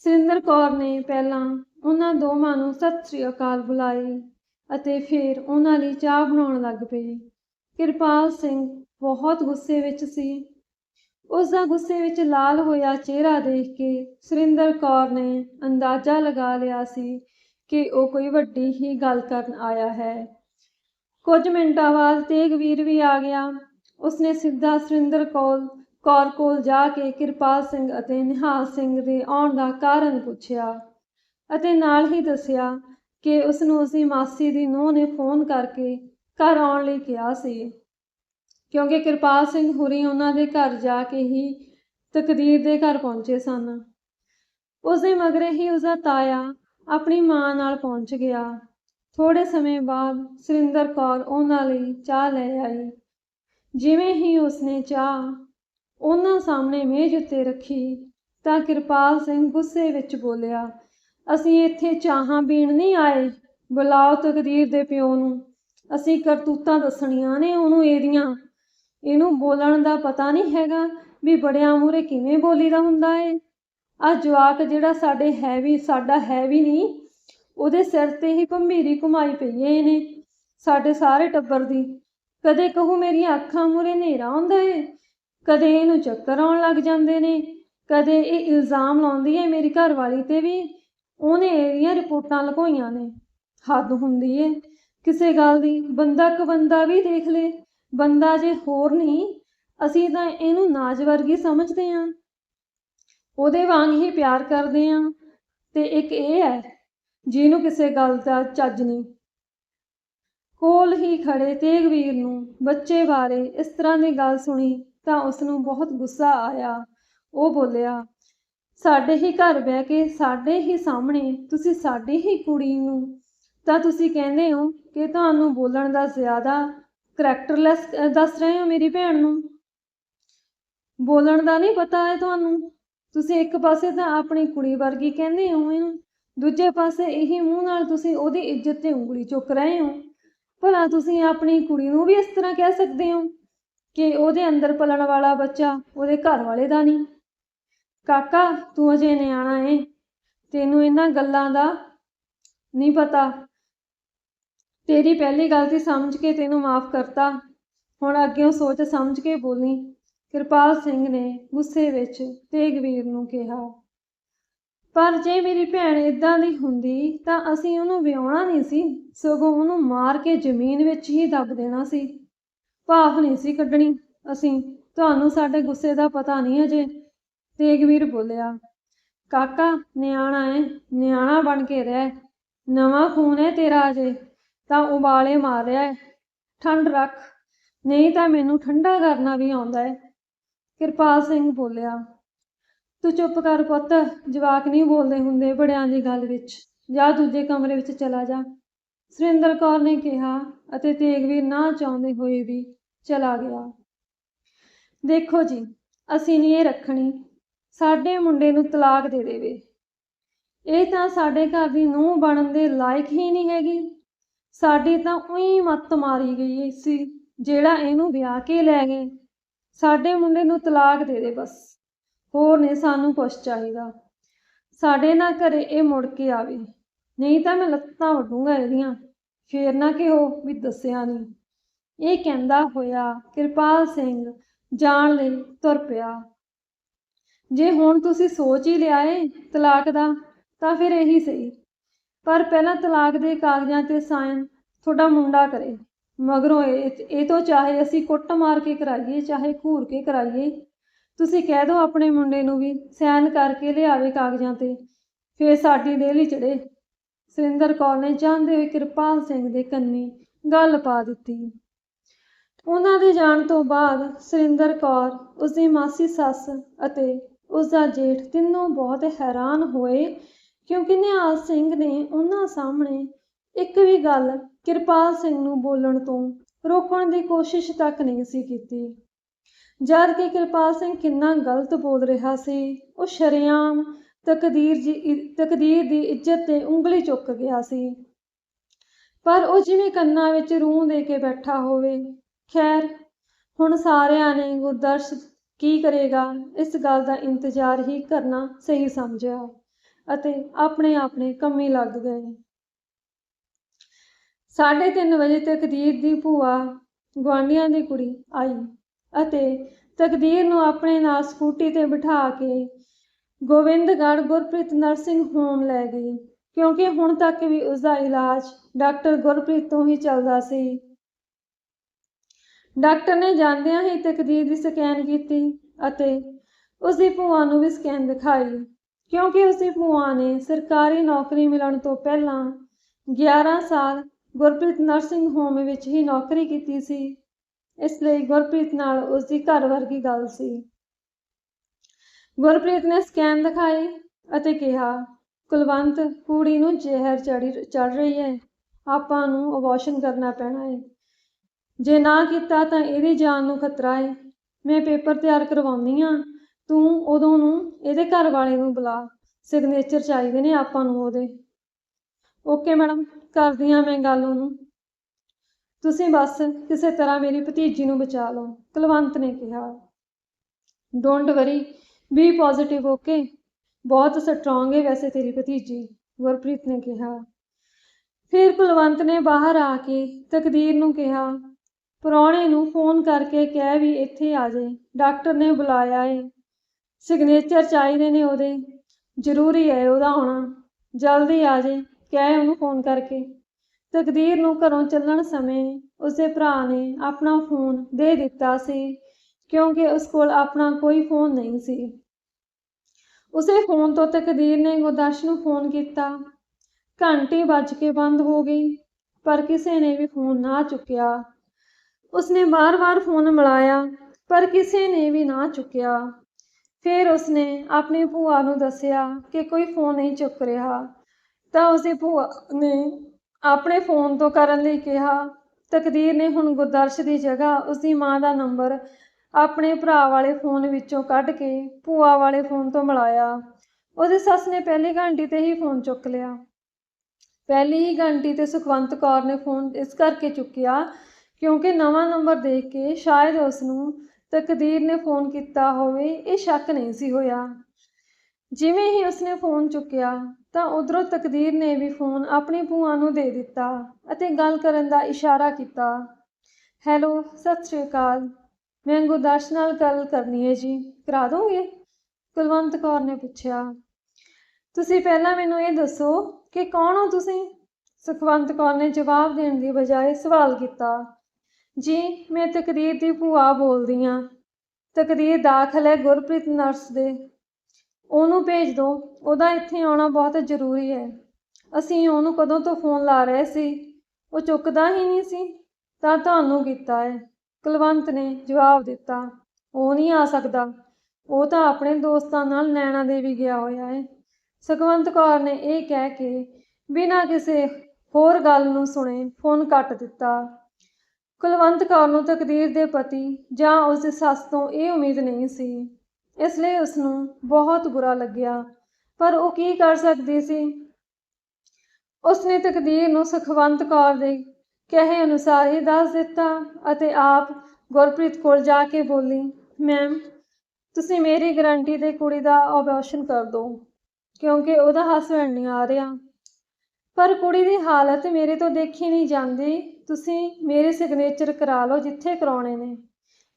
ਸੁਰਿੰਦਰ ਕੌਰ ਨੇ ਪਹਿਲਾਂ ਉਹਨਾਂ ਦੋਵਾਂ ਨੂੰ ਸਤਿ ਸ੍ਰੀ ਅਕਾਲ ਬੁਲਾਈ ਅਤੇ ਫਿਰ ਉਹਨਾਂ ਲਈ ਚਾਹ ਬਣਾਉਣ ਲੱਗ ਪਈ। ਕਿਰਪਾਲ ਸਿੰਘ ਬਹੁਤ ਗੁੱਸੇ ਵਿੱਚ ਸੀ ਉਸ ਦਾ ਗੁੱਸੇ ਵਿੱਚ ਲਾਲ ਹੋਇਆ ਚਿਹਰਾ ਦੇਖ ਕੇ ਸੁਰਿੰਦਰ ਕੌਰ ਨੇ ਅੰਦਾਜ਼ਾ ਲਗਾ ਲਿਆ ਸੀ ਕਿ ਉਹ ਕੋਈ ਵੱਡੀ ਹੀ ਗੱਲ ਕਰਨ ਆਇਆ ਹੈ। ਕੁਝ ਮਿੰਟਾਂ ਬਾਅਦ ਤੇਗਵੀਰ ਵੀ ਆ ਗਿਆ। ਉਸਨੇ ਸਿੱਧਾ ਸੁਰਿੰਦਰ ਕੋਲ, ਕੌਰ ਕੋਲ ਜਾ ਕੇ ਕਿਰਪਾਲ ਸਿੰਘ ਅਤੇ ਨਿਹਾਲ ਸਿੰਘ ਦੇ ਆਉਣ ਦਾ ਕਾਰਨ ਪੁੱਛਿਆ ਅਤੇ ਨਾਲ ਹੀ ਦੱਸਿਆ ਕਿ ਉਸ ਨੂੰ ਉਸਦੀ ਮਾਸੀ ਦੀ ਨੂੰਹ ਨੇ ਫੋਨ ਕਰਕੇ ਘਰ ਆਉਣ ਲਈ ਕਿਹਾ ਸੀ। ਕਿਉਂਕਿ ਕਿਰਪਾਲ ਸਿੰਘ ਹੁਰੀ ਉਹਨਾਂ ਦੇ ਘਰ ਜਾ ਕੇ ਹੀ ਤਕਦੀਰ ਦੇ ਘਰ ਪਹੁੰਚੇ ਸਨ। ਉਸਦੇ ਮਗਰੇ ਹੀ ਉਸਦਾ ਤਾਇਆ ਆਪਣੀ ਮਾਂ ਨਾਲ ਪਹੁੰਚ ਗਿਆ। ਥੋੜੇ ਸਮੇਂ ਬਾਅਦ ਸੁਰਿੰਦਰ ਕੌਰ ਉਹਨਾਂ ਲਈ ਚਾਹ ਲੈ ਆਈ। ਜਿਵੇਂ ਹੀ ਉਸਨੇ ਚਾਹ ਉਹਨਾਂ ਸਾਹਮਣੇ ਮੇਜ਼ ਉੱਤੇ ਰੱਖੀ ਤਾਂ ਕਿਰਪਾਲ ਸਿੰਘ ਗੁੱਸੇ ਵਿੱਚ ਬੋਲਿਆ, ਅਸੀਂ ਇੱਥੇ ਚਾਹਾਂ ਪੀਣ ਨਹੀਂ ਆਏ। ਬੁਲਾਓ ਤਕਦੀਰ ਦੇ ਪਿਓ ਨੂੰ। ਅਸੀਂ ਕਰਤੂਤਾਂ ਦੱਸਣੀਆਂ ਨੇ ਉਹਨੂੰ ਇਹਦੀਆਂ। ਇਹਨੂੰ ਬੋਲਣ ਦਾ ਪਤਾ ਨਹੀਂ ਹੈਗਾ ਵੀ ਬੜਿਆਂ ਮੂਹਰੇ ਕਿਵੇਂ ਬੋਲੀਦਾ ਹੁੰਦਾ ਏ। ਆ ਜਵਾਕ ਜਿਹੜਾ ਸਾਡੇ ਹੈ ਵੀ, ਸਾਡਾ ਹੈ ਵੀ ਨਹੀਂ, ਉਹਦੇ ਸਿਰ ਤੇ ਹੀ ਭੰਬੀਰੀ ਘੁਮਾਈ ਪਈ ਏ ਇਹਨੇ, ਸਾਡੇ ਸਾਰੇ ਟੱਬਰ ਦੀ। ਕਦੇ ਕਹੂ ਮੇਰੀਆਂ ਅੱਖਾਂ ਮੂਹਰੇ ਹਨੇਰਾ ਆਉਂਦਾ ਏ, ਕਦੇ ਇਹਨੂੰ ਚੱਕਰ ਆਉਣ ਲੱਗ ਜਾਂਦੇ ਨੇ, ਕਦੇ ਇਹ ਇਲਜ਼ਾਮ ਲਾਉਂਦੀ ਏ ਮੇਰੀ ਘਰਵਾਲੀ ਤੇ ਵੀ, ਉਹਨੇ ਇਹਦੀਆਂ ਰਿਪੋਰਟਾਂ ਲਗਾਈਆਂ ਨੇ। ਹੱਦ ਹੁੰਦੀ ਏ। ਕਿਸੇ ਗੱਲ ਦੀ, ਬੰਦਾ ਕ ਬੰਦਾ ਵੀ ਦੇਖ ਲੇ। ਬੰਦਾ ਜੇ ਹੋਰ ਨਹੀਂ, ਅਸੀਂ ਤਾਂ ਇਹਨੂੰ ਨਾਜ ਵਰਗੀ ਸਮਝਦੇ ਆਂ। ਉਹਦੇ ਵਾਂਗ ਹੀ ਪਿਆਰ ਕਰਦੇ ਆਂ। ਤੇ ਇੱਕ ਇਹ ਹੈ, ਜਿਹਨੂੰ ਕਿਸੇ ਗੱਲ ਦਾ ਚੱਜ ਨਹੀਂ। ਕੋਲ ਹੀ ਖੜੇ ਤੇਗਵੀਰ ਨੂੰ ਬੱਚੇ ਬਾਰੇ ਇਸ ਤਰ੍ਹਾਂ ਦੀ ਗੱਲ ਸੁਣੀ ਤਾਂ ਉਸ ਨੂੰ ਬਹੁਤ ਗੁੱਸਾ ਆਇਆ। ਉਹ ਬੋਲਿਆ, ਸਾਡੇ ਹੀ ਘਰ ਬਹਿ ਕੇ ਸਾਡੇ ਹੀ ਸਾਹਮਣੇ ਤੁਸੀਂ ਸਾਡੀ ਹੀ ਕੁੜੀ ਨੂੰ ਤਾਂ ਤੁਸੀਂ ਕਹਿੰਦੇ ਹੋ ਕਿ ਤੁਹਾਨੂੰ ਬੋਲਣ ਦਾ ਜ਼ਿਆਦਾ ਕਰੈਕਟਰਲੈਸ ਦੱਸ ਰਹੇ ਹੋ ਮੇਰੀ ਭੈਣ ਨੂੰ? ਬੋਲਣ ਦਾ ਨਹੀਂ ਪਤਾ ਹੈ ਤੁਹਾਨੂੰ? ਤੁਸੀਂ ਇੱਕ ਪਾਸੇ ਤਾਂ ਆਪਣੀ ਕੁੜੀ ਵਰਗੀ ਕਹਿੰਦੇ ਹੋ, ਇਹਨੂੰ ਦੂਜੇ ਪਾਸੇ ਇਹੀ ਮੂੰਹ ਨਾਲ ਤੁਸੀਂ ਉਹਦੀ ਇੱਜ਼ਤ ਤੇ ਉਂਗਲੀ ਚੁੱਕ ਰਹੇ ਹੋ। ਭਲਾ ਤੁਸੀਂ ਆਪਣੀ ਕੁੜੀ ਨੂੰ ਵੀ ਇਸ ਤਰ੍ਹਾਂ ਕਹਿ ਸਕਦੇ ਹੋ ਕਿ ਉਹਦੇ ਅੰਦਰ ਪਲਣ ਵਾਲਾ ਬੱਚਾ ਉਹਦੇ ਘਰ ਵਾਲੇ ਦਾ ਨਹੀਂ? ਕਾਕਾ, ਤੂੰ ਅਜੇ ਨਿਆਣਾ ਏ। ਤੈਨੂੰ ਇਹਨਾਂ ਗੱਲਾਂ ਦਾ ਨਹੀਂ ਪਤਾ। ਤੇਰੀ ਪਹਿਲੀ ਗਲਤੀ ਸਮਝ ਕੇ ਤੈਨੂੰ ਮਾਫ ਕਰਤਾ। ਹੁਣ ਅੱਗੇ ਸੋਚ ਸਮਝ ਕੇ ਬੋਲੀ, ਕਿਰਪਾਲ ਸਿੰਘ ਨੇ ਗੁੱਸੇ ਵਿੱਚ ਤੇਗਵੀਰ ਨੂੰ ਕਿਹਾ, ਪਰ ਜੇ ਮੇਰੀ ਭੈਣ ਇਦਾਂ ਦੀ ਹੁੰਦੀ ਤਾਂ ਅਸੀਂ ਉਹਨੂੰ ਵਿਆਹਣਾ ਨਹੀਂ ਸੀ, ਸਗੋਂ ਉਹਨੂੰ ਮਾਰ ਕੇ ਜ਼ਮੀਨ ਵਿੱਚ ਹੀ ਦੱਬ ਦੇਣਾ ਸੀ। ਭਾਫ ਨਹੀਂ ਸੀ ਕੱਢਣੀ। ਅਸੀਂ, ਤੁਹਾਨੂੰ ਸਾਡੇ ਗੁੱਸੇ ਦਾ ਪਤਾ ਨਹੀਂ ਅਜੇ। ਤੇਗਵੀਰ ਬੋਲਿਆ, ਕਾਕਾ, ਨਿਆਣਾ ਹੈ ਨਿਆਣਾ ਬਣ ਕੇ ਰਹਿ। ਨਵਾਂ ਖੂਨ ਹੈ ਤੇਰਾ ਅਜੇ। ਤਾਂ ਉਬਾਲੇ ਮਾਰ ਰਿਹਾ ਹੈ। ਠੰਡ ਰੱਖ। ਨਹੀਂ ਤਾਂ ਮੈਨੂੰ ਠੰਡਾ ਕਰਨਾ ਵੀ ਆਉਂਦਾ ਹੈ। ਕਿਰਪਾਲ ਸਿੰਘ ਬੋਲਿਆ, ਤੂੰ ਚੁੱਪ ਕਰ ਪੁੱਤ, ਜਵਾਕ ਨਹੀਂ ਬੋਲਦੇ ਹੁੰਦੇ ਬੜਿਆਂ ਦੀ ਗੱਲ ਵਿੱਚ। ਜਾ ਦੂਜੇ ਕਮਰੇ ਵਿੱਚ ਚਲਾ ਜਾ। ਸੁਰਿੰਦਰ ਕੌਰ ਨੇ ਕਿਹਾ ਅਤੇ ਤੇਗਵੀਰ ਨਾ ਚਾਹੁੰਦੇ ਹੋਏ ਵੀ ਚਲਾ ਗਿਆ। ਦੇਖੋ ਜੀ, ਅਸੀਂ ਨਹੀਂ ਇਹ ਰੱਖਣੀ। ਸਾਡੇ ਮੁੰਡੇ ਨੂੰ ਤਲਾਕ ਦੇ ਦੇਵੇ। ਇਹ ਤਾਂ ਸਾਡੇ ਘਰ ਦੀ ਨੂੰਹ ਬਣਨ ਦੇ ਲਾਇਕ ਹੀ ਨਹੀਂ ਹੈਗੀ। ਸਾਡੀ ਤਾਂ ਉਹੀ ਮੱਤ ਮਾਰੀ ਗਈ ਸੀ, ਜਿਹੜਾ ਇਹਨੂੰ ਵਿਆਹ ਕੇ ਲੈ ਗਏ। ਸਾਡੇ ਮੁੰਡੇ ਨੂੰ ਤਲਾਕ ਦੇ ਦੇ ਬਸ, ਹੋਰ ਨੇ ਸਾਨੂੰ ਕੁਛ ਚਾਹੀਦਾ। ਸਾਡੇ ਨਾਲ ਘਰੇ ਇਹ ਮੁੜ ਕੇ ਆਵੇ, ਨਹੀਂ ਤਾਂ ਮੈਂ ਲੱਤਾਂ ਵੱਢੂੰਗਾ ਇਹਦੀਆਂ। ਫੇਰ ਨਾ ਕਿਹੋ ਵੀ ਦੱਸਿਆ ਨਹੀਂ ਇਹ ਕਹਿੰਦਾ ਹੋਇਆ, ਕਿਰਪਾਲ ਸਿੰਘ ਜਾਣ ਲਈ ਤੁਰ ਪਿਆ। ਜੇ ਹੁਣ ਤੁਸੀਂ ਸੋਚ ਹੀ ਲਿਆ ਏ ਤਲਾਕ ਦਾ, ਤਾਂ ਫਿਰ ਇਹੀ ਸਹੀ। ਪਰ ਪਹਿਲਾਂ ਤਲਾਕ ਦੇ ਕਾਗਜ਼ਾਂ ਤੇ ਸਾਈਨ ਤੁਹਾਡਾ ਮੁੰਡਾ ਕਰੇ। ਮਗਰੋਂ ਇਹ ਤੋਂ ਚਾਹੇ ਅਸੀਂ ਕੁੱਟ ਮਾਰ ਕੇ ਕਰਾਈਏ, ਚਾਹੇ ਘੂਰ ਕੇ ਕਰਾਈਏ, ਤੁਸੀਂ ਕਹਿ ਦਿਓ ਆਪਣੇ ਮੁੰਡੇ ਨੂੰ ਵੀ ਸਾਈਨ ਕਰਕੇ ਲਿਆਵੇ ਕਾਗਜ਼ਾਂ ਤੇ, ਫੇਰ ਸਾਡੀ ਡੇਲੀ ਚੜੇ। ਸੁਰਿੰਦਰ ਕੌਰ ਨੇ ਜਾਂਦੇ ਹੋਏ ਕਿਰਪਾਲ ਸਿੰਘ ਦੇ ਕੰਨੀ ਗੱਲ ਪਾ ਦਿੱਤੀ। ਉਹਨਾਂ ਦੇ ਜਾਣ ਤੋਂ ਬਾਅਦ ਸੁਰਿੰਦਰ ਕੌਰ, ਉਸਦੀ ਮਾਸੀ ਸੱਸ ਅਤੇ ਉਸਦਾ ਜੇਠ ਤਿੰਨੋਂ ਬਹੁਤ ਹੈਰਾਨ ਹੋਏ ਕਿਉਂਕਿ ਨਿਹਾਲ ਸਿੰਘ ਨੇ ਉਹਨਾਂ ਸਾਹਮਣੇ ਇੱਕ ਵੀ ਗੱਲ ਕਿਰਪਾਲ ਸਿੰਘ ਨੂੰ ਬੋਲਣ ਤੋਂ ਰੋਕਣ ਦੀ ਕੋਸ਼ਿਸ਼ ਤੱਕ ਨਹੀਂ ਸੀ ਕੀਤੀ। ਜਦ ਕਿ ਕਿਰਪਾਲ ਸਿੰਘ ਕਿੰਨਾ ਗਲਤ ਬੋਲ ਰਿਹਾ ਸੀ, ਉਹ ਸ਼ਰੇਆਮ ਤਕਦੀਰ ਜੀ ਤਕਦੀਰ ਦੀ ਇੱਜ਼ਤ ਤੇ ਉਂਗਲੀ ਚੁੱਕ ਗਿਆ ਸੀ। ਪਰ ਉਹ ਜਿਵੇਂ ਕੰਨਾਂ ਵਿੱਚ ਰੂਹ ਦੇ ਕੇ ਬੈਠਾ ਹੋਵੇ, ਖੈਰ, ਹੁਣ ਸਾਰਿਆਂ ਨੇ ਗੁਰਦਰਸ਼ ਕੀ ਕਰੇਗਾ, ਇਸ ਗੱਲ ਦਾ ਇੰਤਜ਼ਾਰ ਹੀ ਕਰਨਾ ਸਹੀ ਸਮਝਿਆ। ਅਤੇ ਆਪਣੇ ਆਪਣੇ ਕੰਮੀ ਲੱਗ ਗਏ। ਸਾਢੇ ਤਿੰਨ ਵਜੇ ਤਕਦੀਰ ਦੀ ਭੂਆ ਗੁਆਂਢੀਆਂ ਦੀ ਕੁੜੀ ਆਈ ਅਤੇ ਤਕਦੀਰ ਨੂੰ ਆਪਣੇ ਨਾਲ ਸਕੂਟੀ ਤੇ ਬਿਠਾ ਕੇ ਗੋਬਿੰਦਗੜ੍ਹ ਗੁਰਪ੍ਰੀਤ ਨਰਸਿੰਗ ਹੋਮ ਲੈ ਗਈ, ਕਿਉਂਕਿ ਹੁਣ ਤੱਕ ਵੀ ਉਸ ਦਾ ਇਲਾਜ ਡਾਕਟਰ ਗੁਰਪ੍ਰੀਤ ਤੋਂ ਹੀ ਚੱਲਦਾ ਸੀ। ਡਾਕਟਰ ਨੇ ਜਾਂਦਿਆਂ ਹੀ ਤਕਦੀਰ ਦੀ ਸਕੈਨ ਕੀਤੀ ਅਤੇ ਉਸ ਦੀ ਭੂਆ ਨੂੰ ਵੀ ਸਕੈਨ ਦਿਖਾਈ। ਕਿਉਂਕਿ ਉਸ ਭੂਆ ਨੇ ਸਰਕਾਰੀ ਨੌਕਰੀ ਮਿਲਣ ਤੋਂ ਪਹਿਲਾਂ 11 ਸਾਲ ਗੁਰਪ੍ਰੀਤ ਨਰਸਿੰਗ ਹੋਮ ਵਿੱਚ ਹੀ ਨੌਕਰੀ ਕੀਤੀ ਸੀ। ਇਸ ਲਈ ਗੁਰਪ੍ਰੀਤ ਨਾਲ ਉਸਦੀ ਘਰ ਵਰਗੀ ਗੱਲ ਸੀ। ਗੁਰਪ੍ਰੀਤ ਨੇ ਸਕੈਨ ਦਿਖਾਈ ਅਤੇ ਕਿਹਾ, ਕੁਲਵੰਤ, ਕੁੜੀ ਨੂੰ ਜ਼ਹਿਰ ਚੜੀ, ਚੜ ਰਹੀ ਹੈ। ਆਪਾਂ ਨੂੰ ਅਬੋਰਸ਼ਨ ਕਰਨਾ ਪੈਣਾ ਹੈ। ਜੇ ਨਾ ਕੀਤਾ ਤਾਂ ਇਹਦੀ ਜਾਨ ਨੂੰ ਖਤਰਾ ਹੈ। ਮੈਂ ਪੇਪਰ ਤਿਆਰ ਕਰਵਾਉਣੀ ਆ ਤੂੰ ਉਦੋਂ ਨੂੰ ਇਹਦੇ ਘਰ ਵਾਲੇ ਨੂੰ ਬੁਲਾ ਸਿਗਨੇਚਰ ਚਾਹੀਦੇ ਨੇ ਆਪਾਂ ਨੂੰ ਉਹਦੇ। ਓਕੇ ਮੈਡਮ ਕਰਦੀ ਆ ਮੈਂ ਗੱਲ ਉਹਨੂੰ। ਤੁਸੀਂ ਬਸ ਕਿਸੇ ਤਰ੍ਹਾਂ ਮੇਰੀ ਭਤੀਜੀ ਨੂੰ ਬਚਾ ਲਓ, ਕੁਲਵੰਤ ਨੇ ਕਿਹਾ। Don't worry be positive okay ਬਹੁਤ ਸਟਰੋਂਗ ਹੈ ਵੈਸੇ ਤੇਰੀ ਭਤੀਜੀ, ਗੁਰਪ੍ਰੀਤ ਨੇ ਕਿਹਾ। ਫਿਰ ਕੁਲਵੰਤ ਨੇ ਬਾਹਰ ਆ ਕੇ ਤਕਦੀਰ ਨੂੰ ਕਿਹਾ। ਪ੍ਰਾਹੁਣੇ ਨੂੰ ਫੋਨ ਕਰਕੇ ਕਹਿ ਵੀ ਇੱਥੇ ਆ ਜਾਏ ਡਾਕਟਰ ਨੇ ਬੁਲਾਇਆ ਏ। ਸਿਗਨੇਚਰ ਚਾਹੀਦੇ ਨੇ ਉਹਦੇ। ਜ਼ਰੂਰੀ ਹੈ ਉਹਦਾ ਆਉਣਾ ਜਲਦੀ ਆ ਜਾਏ ਕਹਿ ਉਹਨੂੰ ਫੋਨ ਕਰਕੇ। ਤਕਦੀਰ ਨੂੰ ਘਰੋਂ ਚੱਲਣ ਸਮੇਂ ਉਸਦੇ ਭਰਾ ਨੇ ਆਪਣਾ ਫੋਨ ਦੇ ਦਿੱਤਾ ਸੀ, ਕਿਉਂਕਿ ਉਸ ਕੋਲ ਆਪਣਾ ਕੋਈ ਫੋਨ ਨਹੀਂ ਸੀ। ਉਸੇ ਫੋਨ ਤੋਂ ਤਕਦੀਰ ਨੇ ਗੁਰਦਸ਼ ਨੂੰ ਫੋਨ ਕੀਤਾ। ਘੰਟੀ ਵੱਜ ਕੇ ਬੰਦ ਹੋ ਗਈ, ਪਰ ਕਿਸੇ ਨੇ ਵੀ ਫੋਨ ਨਾ ਚੁੱਕਿਆ। ਉਸਨੇ ਵਾਰ-ਵਾਰ ਫੋਨ ਮਿਲਾਇਆ, ਪਰ ਕਿਸੇ ਨੇ ਵੀ ਨਾ ਚੁੱਕਿਆ। ਫਿਰ ਉਸਨੇ ਆਪਣੀ ਭੂਆ ਨੂੰ ਦੱਸਿਆ ਕਿ ਕੋਈ ਫੋਨ ਨਹੀਂ ਚੁੱਕ ਰਿਹਾ। ਤਾਂ ਉਸਦੀ ਭੂਆ ਨੇ ਆਪਣੇ ਫੋਨ ਤੋਂ ਕਰਨ ਲਈ ਕਿਹਾ, ਤਕਦੀਰ ਨੇ ਹੁਣ ਗੁਰਦਰਸ਼ ਦੀ ਜਗ੍ਹਾ ਉਸਦੀ ਮਾਂ ਦਾ ਨੰਬਰ ਆਪਣੇ ਭਰਾ ਵਾਲੇ ਫੋਨ ਵਿੱਚੋਂ ਕੱਢ ਕੇ ਭੂਆ ਵਾਲੇ ਫੋਨ ਤੋਂ ਮਿਲਾਇਆ। ਉਹਦੀ ਸੱਸ ਨੇ ਪਹਿਲੀ ਘੰਟੀ ਤੇ ਹੀ ਫੋਨ ਚੁੱਕ ਲਿਆ। ਪਹਿਲੀ ਹੀ ਘੰਟੀ ਤੇ ਸੁਖਵੰਤ ਕੌਰ ਨੇ ਫੋਨ ਇਸ ਕਰਕੇ ਚੁੱਕਿਆ ਕਿਉਂਕਿ ਨਵਾਂ ਨੰਬਰ ਦੇਖ ਕੇ ਸ਼ਾਇਦ ਉਸ ਨੂੰ ਤਕਦੀਰ ਨੇ ਫੋਨ ਕੀਤਾ ਹੋਵੇ, ਇਹ ਸ਼ੱਕ ਨਹੀਂ ਸੀ ਹੋਇਆ। ਜਿਵੇਂ ਹੀ ਉਸਨੇ ਫੋਨ ਚੁੱਕਿਆ, ਤਾਂ ਉਧਰੋਂ ਤਕਦੀਰ ਨੇ ਵੀ ਫੋਨ ਆਪਣੀ ਭੂਆ ਨੂੰ ਦੇ ਦਿੱਤਾ ਅਤੇ ਗੱਲ ਕਰਨ ਦਾ ਇਸ਼ਾਰਾ ਕੀਤਾ। ਹੈਲੋ, ਸਤਿ ਸ਼੍ਰੀ ਅਕਾਲ। ਮੈਂ ਗੁਰਦਰਸ਼ ਨਾਲ ਗੱਲ ਕਰਨੀ ਹੈ ਜੀ। ਕਰਾ ਦੋਗੇ? ਕੁਲਵੰਤ ਕੌਰ ਨੇ ਪੁੱਛਿਆ। ਤੁਸੀਂ ਪਹਿਲਾਂ ਮੈਨੂੰ ਇਹ ਦੱਸੋ ਕਿ ਕੌਣ ਹੋ ਤੁਸੀਂ? ਸੁਖਵੰਤ ਕੌਰ ਨੇ ਜਵਾਬ ਦੇਣ ਦੀ ਬਜਾਏ ਸਵਾਲ ਕੀਤਾ। ਜੀ, ਮੈਂ ਤਕਰੀਰ ਦੀ ਭੂਆ ਬੋਲਦੀ ਹਾਂ। ਤਕਰੀਰ ਦਾਖਲ ਹੈ ਗੁਰਪ੍ਰੀਤ ਨਰਸ ਦੇ। ਉਹਨੂੰ ਭੇਜ ਦਿਓ ਉਹਦਾ ਇੱਥੇ ਆਉਣਾ ਬਹੁਤ ਜ਼ਰੂਰੀ ਹੈ। ਅਸੀਂ ਉਹਨੂੰ ਕਦੋਂ ਤੋਂ ਫੋਨ ਲਾ ਰਹੇ ਸੀ? ਉਹ ਚੁੱਕਦਾ ਹੀ ਨਹੀਂ ਸੀ, ਤਾਂ ਤੁਹਾਨੂੰ ਕੀਤਾ ਹੈ। ਕੁਲਵੰਤ ਨੇ ਜਵਾਬ ਦਿੱਤਾ, ਉਹ ਨਹੀਂ ਆ ਸਕਦਾ। ਉਹ ਤਾਂ ਆਪਣੇ ਦੋਸਤਾਂ ਨਾਲ ਨੈਣਾ ਦੇਵੀ ਗਿਆ ਹੋਇਆ ਹੈ। ਸੁਖਵੰਤ ਕੌਰ ਨੇ ਇਹ ਕਹਿ ਕੇ ਬਿਨਾਂ ਕਿਸੇ ਹੋਰ ਗੱਲ ਨੂੰ ਸੁਣੇ ਫੋਨ ਕੱਟ ਦਿੱਤਾ। ਕੁਲਵੰਤ ਕੌਰ ਨੂੰ ਤਕਦੀਰ ਦੇ ਪਤੀ ਜਾਂ ਉਸ ਦੀ ਸੱਸ ਤੋਂ ਇਹ ਉਮੀਦ ਨਹੀਂ ਸੀ। ਇਸ ਲਈ ਉਸ ਨੂੰ ਬਹੁਤ ਬੁਰਾ ਲੱਗਿਆ। ਪਰ ਉਹ ਕੀ ਕਰ ਸਕਦੀ ਸੀ? ਉਸਨੇ ਤਕਦੀਰ ਨੂੰ ਸੁਖਵੰਤ ਕੌਰ ਦੇ ਕਹੇ ਅਨੁਸਾਰ ਹੀ ਦੱਸ ਦਿੱਤਾ ਅਤੇ ਆਪ ਗੁਰਪ੍ਰੀਤ ਕੋਲ ਜਾ ਕੇ ਬੋਲੀ, ਮੈਮ, ਤੁਸੀਂ ਮੇਰੀ ਗਾਰੰਟੀ ਤੇ ਕੁੜੀ ਦਾ ਅਬੋਰਸ਼ਨ ਕਰ ਦਿਓ, ਕਿਉਂਕਿ ਉਹਦਾ ਹਸਬੈਂਡ ਨਹੀਂ ਆ ਰਿਹਾ। ਪਰ ਕੁੜੀ ਦੀ ਹਾਲਤ ਮੇਰੇ ਤੋਂ ਦੇਖੀ ਨਹੀਂ ਜਾਂਦੀ। ਤੁਸੀਂ ਮੇਰੇ ਸਿਗਨੇਚਰ ਕਰਾ ਲਓ ਜਿੱਥੇ ਕਰਾਉਣੇ ਨੇ।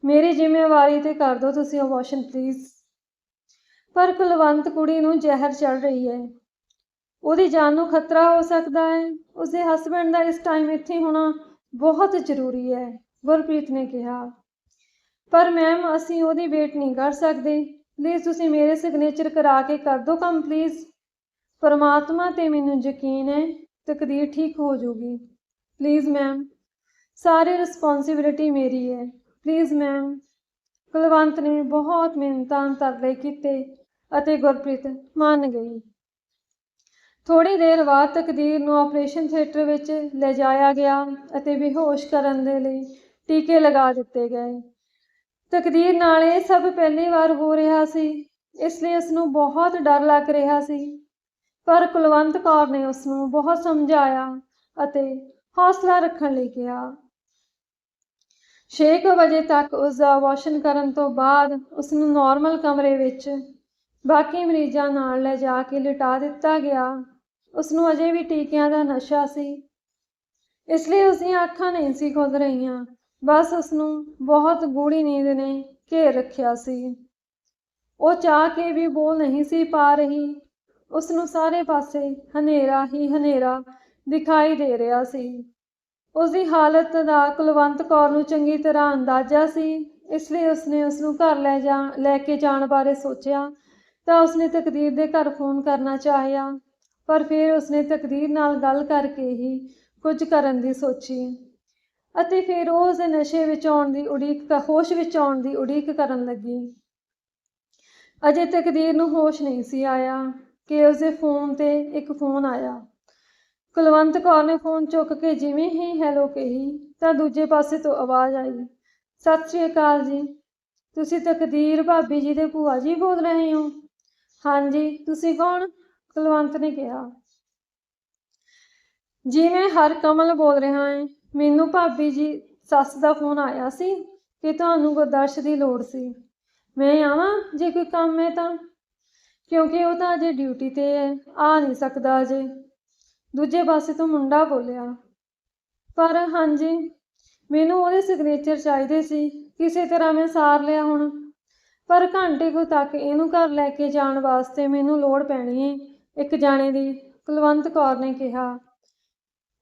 ਮੇਰੀ ਜ਼ਿੰਮੇਵਾਰੀ ਤੇ ਕਰ ਦਿਓ ਤੁਸੀਂ ਅਬੋਰਸ਼ਨ ਪਲੀਜ਼ ਪਰ ਕੁਲਵੰਤ ਕੁੜੀ ਨੂੰ ਜ਼ਹਿਰ ਚੜ ਰਹੀ ਹੈ। ਉਹਦੀ ਜਾਨ ਨੂੰ ਖਤਰਾ ਹੋ ਸਕਦਾ ਹੈ। ਉਸਦੇ ਹਸਬੈਂਡ ਦਾ ਇਸ ਟਾਈਮ ਇੱਥੇ ਹੋਣਾ ਬਹੁਤ ਜ਼ਰੂਰੀ ਹੈ, ਗੁਰਪ੍ਰੀਤ ਨੇ ਕਿਹਾ। ਪਰ ਮੈਮ ਅਸੀਂ ਉਹਦੀ ਵੇਟ ਨਹੀਂ ਕਰ ਸਕਦੇ। ਪਲੀਜ਼ ਤੁਸੀਂ ਮੇਰੇ ਸਿਗਨੇਚਰ ਕਰਾ ਕੇ ਕਰ ਦਿਓ ਕੰਮ ਪਲੀਜ਼ ਪਰਮਾਤਮਾ ਤੇ ਮੈਨੂੰ ਯਕੀਨ ਹੈ, ਤਕਦੀਰ ਠੀਕ ਹੋ ਜਾਊਗੀ। ਪਲੀਜ਼ ਮੈਮ ਸਾਰੀ ਰਿਸਪੌਂਸਿਬਿਲਿਟੀ ਮੇਰੀ ਹੈ ਪਲੀਜ਼ ਮੈਮ ਕੁਲਵੰਤ ਨੇ ਬਹੁਤ ਮਿਹਨਤਾਂ ਤਰਲੇ ਕੀਤੇ ਅਤੇ ਗੁਰਪ੍ਰੀਤ ਮੰਨ ਗਈ ਥੋੜੀ ਦੇਰ ਬਾਅਦ ਤਕਦੀਰ ਨੂੰ ਆਪਰੇਸ਼ਨ ਥੀਏਟਰ ਵਿੱਚ ਲੈ ਜਾਇਆ ਗਿਆ ਅਤੇ ਬੇਹੋਸ਼ ਕਰਨ ਦੇ ਲਈ ਟੀਕੇ ਲਗਾ ਦਿੱਤੇ ਗਏ ਤਕਦੀਰ ਨਾਲ ਇਹ ਸਭ ਪਹਿਲੀ ਵਾਰ ਹੋ ਰਿਹਾ ਸੀ ਇਸ ਲਈ ਉਸ ਨੂੰ ਬਹੁਤ ਡਰ ਲੱਗ ਰਿਹਾ ਸੀ ਪਰ ਕੁਲਵੰਤ ਕੌਰ ਨੇ ਉਸ ਨੂੰ ਬਹੁਤ ਸਮਝਾਇਆ ਅਤੇ ਹੌਸਲਾ ਰੱਖਣ ਲਈ ਕਿਹਾ। 6 ਵਜੇ ਤੱਕ ਉਸ ਦਾ ਵਾਸ਼ਨ ਕਰਨ ਤੋਂ ਬਾਅਦ ਉਸ ਨੂੰ ਨਾਰਮਲ ਕਮਰੇ ਵਿੱਚ ਬਾਕੀ ਮਰੀਜ਼ਾਂ ਨਾਲ ਲੈ ਜਾ ਕੇ ਲਿਟਾ ਦਿੱਤਾ ਗਿਆ। ਉਸ ਨੂੰ ਅਜੇ ਵੀ ਟੀਕਿਆਂ ਦਾ ਨਸ਼ਾ ਸੀ। ਇਸ ਲਈ ਉਸ ਦੀਆਂ ਅੱਖਾਂ ਨਹੀਂ ਸੀ ਖੁੱਲ ਰਹੀਆਂ। ਬਸ ਉਸ ਨੂੰ ਬਹੁਤ ਗੂੜੀ ਨੀਂਦ ਨੇ ਘੇਰ ਰੱਖਿਆ ਸੀ। ਉਹ ਚਾਹ ਕੇ ਵੀ ਬੋਲ ਨਹੀਂ ਸੀ ਪਾ ਰਹੀ। ਉਸ ਨੂੰ ਸਾਰੇ ਪਾਸੇ ਹਨੇਰਾ ਹੀ ਹਨੇਰਾ ਦਿਖਾਈ ਦੇ ਰਿਹਾ ਸੀ। ਉਸ ਦੀ ਹਾਲਤ ਦਾ ਕੁਲਵੰਤ ਕੌਰ ਨੂੰ ਚੰਗੀ ਤਰ੍ਹਾਂ ਅੰਦਾਜ਼ਾ ਸੀ, ਇਸ ਲਈ ਉਸਨੇ ਉਸ ਨੂੰ ਘਰ ਲੈ ਜਾ, ਲੈ ਕੇ ਜਾਣ ਬਾਰੇ ਸੋਚਿਆ ਤਾਂ ਉਸਨੇ ਤਕਦੀਰ ਦੇ ਘਰ ਫੋਨ ਕਰਨਾ ਚਾਹਿਆ, ਪਰ ਫਿਰ ਉਸਨੇ ਤਕਦੀਰ ਨਾਲ ਗੱਲ ਕਰਕੇ ਹੀ ਕੁਝ ਕਰਨ ਦੀ ਸੋਚੀ ਅਤੇ ਫਿਰ ਉਹ ਉਸਦੇ ਨਸ਼ੇ ਵਿੱਚ ਆਉਣ ਦੀ ਉਡੀਕ ਹੋਸ਼ ਵਿੱਚ ਆਉਣ ਦੀ ਉਡੀਕ ਕਰਨ ਲੱਗੀ। ਅਜੇ ਤਕਦੀਰ ਨੂੰ ਹੋਸ਼ ਨਹੀਂ ਸੀ ਆਇਆ ਕਿ ਉਸਦੇ ਫੋਨ ਤੇ ਇੱਕ ਫੋਨ ਆਇਆ। ਕੁਲਵੰਤ ਕੌਰ ਨੇ ਫੋਨ ਚੁੱਕ ਕੇ, ਜਿਵੇਂ ਹੀ ਹੈਲੋ ਕਹੀ, ਤਾਂ ਦੂਜੇ ਪਾਸੇ ਤੋਂ ਆਵਾਜ਼ ਆਈ, ਸਤਿ ਸ਼੍ਰੀ ਅਕਾਲ ਜੀ। ਤੁਸੀਂ ਤਕਦੀਰ ਭਾਬੀ ਜੀ ਦੇ ਭੂਆ ਜੀ ਬੋਲ ਰਹੇ ਹੋ? ਹਾਂਜੀ, ਤੁਸੀਂ ਕੌਣ? ਕੁਲਵੰਤ ਨੇ ਕਿਹਾ। ਜੀ ਮੈਂ ਹਰ ਕਮਲ ਬੋਲ ਰਿਹਾ ਹਾਂ ਮੈਨੂੰ ਭਾਬੀ ਜੀ ਸੱਸ ਦਾ ਫੋਨ ਆਇਆ ਸੀ ਕਿ ਤੁਹਾਨੂੰ ਗੁਰਦਰਸ਼ ਦੀ ਲੋੜ ਸੀ। ਮੈਂ ਆਵਾਂ ਜੇ ਕੋਈ ਕੰਮ ਹੈ ਤਾਂ? ਕਿਉਂਕਿ ਉਹ ਤਾਂ ਅਜੇ ਡਿਊਟੀ ਤੇ ਹੈ ਆ ਨਹੀਂ ਸਕਦਾ ਅਜੇ। ਦੂਜੇ ਪਾਸੇ ਤੋਂ ਮੁੰਡਾ ਬੋਲਿਆ, ਪਰ ਹਾਂਜੀ, ਮੈਨੂੰ ਉਹਦੇ ਸਿਗਨੇਚਰ ਚਾਹੀਦੇ ਸੀ, ਕਿਸੇ ਤਰ੍ਹਾਂ ਮੈਂ ਸਾਰ ਲਿਆ ਹੁਣ। ਪਰ ਘੰਟੇ ਕੁ ਤੱਕ ਇਹਨੂੰ ਘਰ ਲੈ ਕੇ ਜਾਣ ਵਾਸਤੇ ਮੈਨੂੰ ਲੋੜ ਪੈਣੀ ਏ, ਇੱਕ ਜਾਣੇ ਦੀ ਕੁਲਵੰਤ ਕੌਰ ਨੇ ਕਿਹਾ।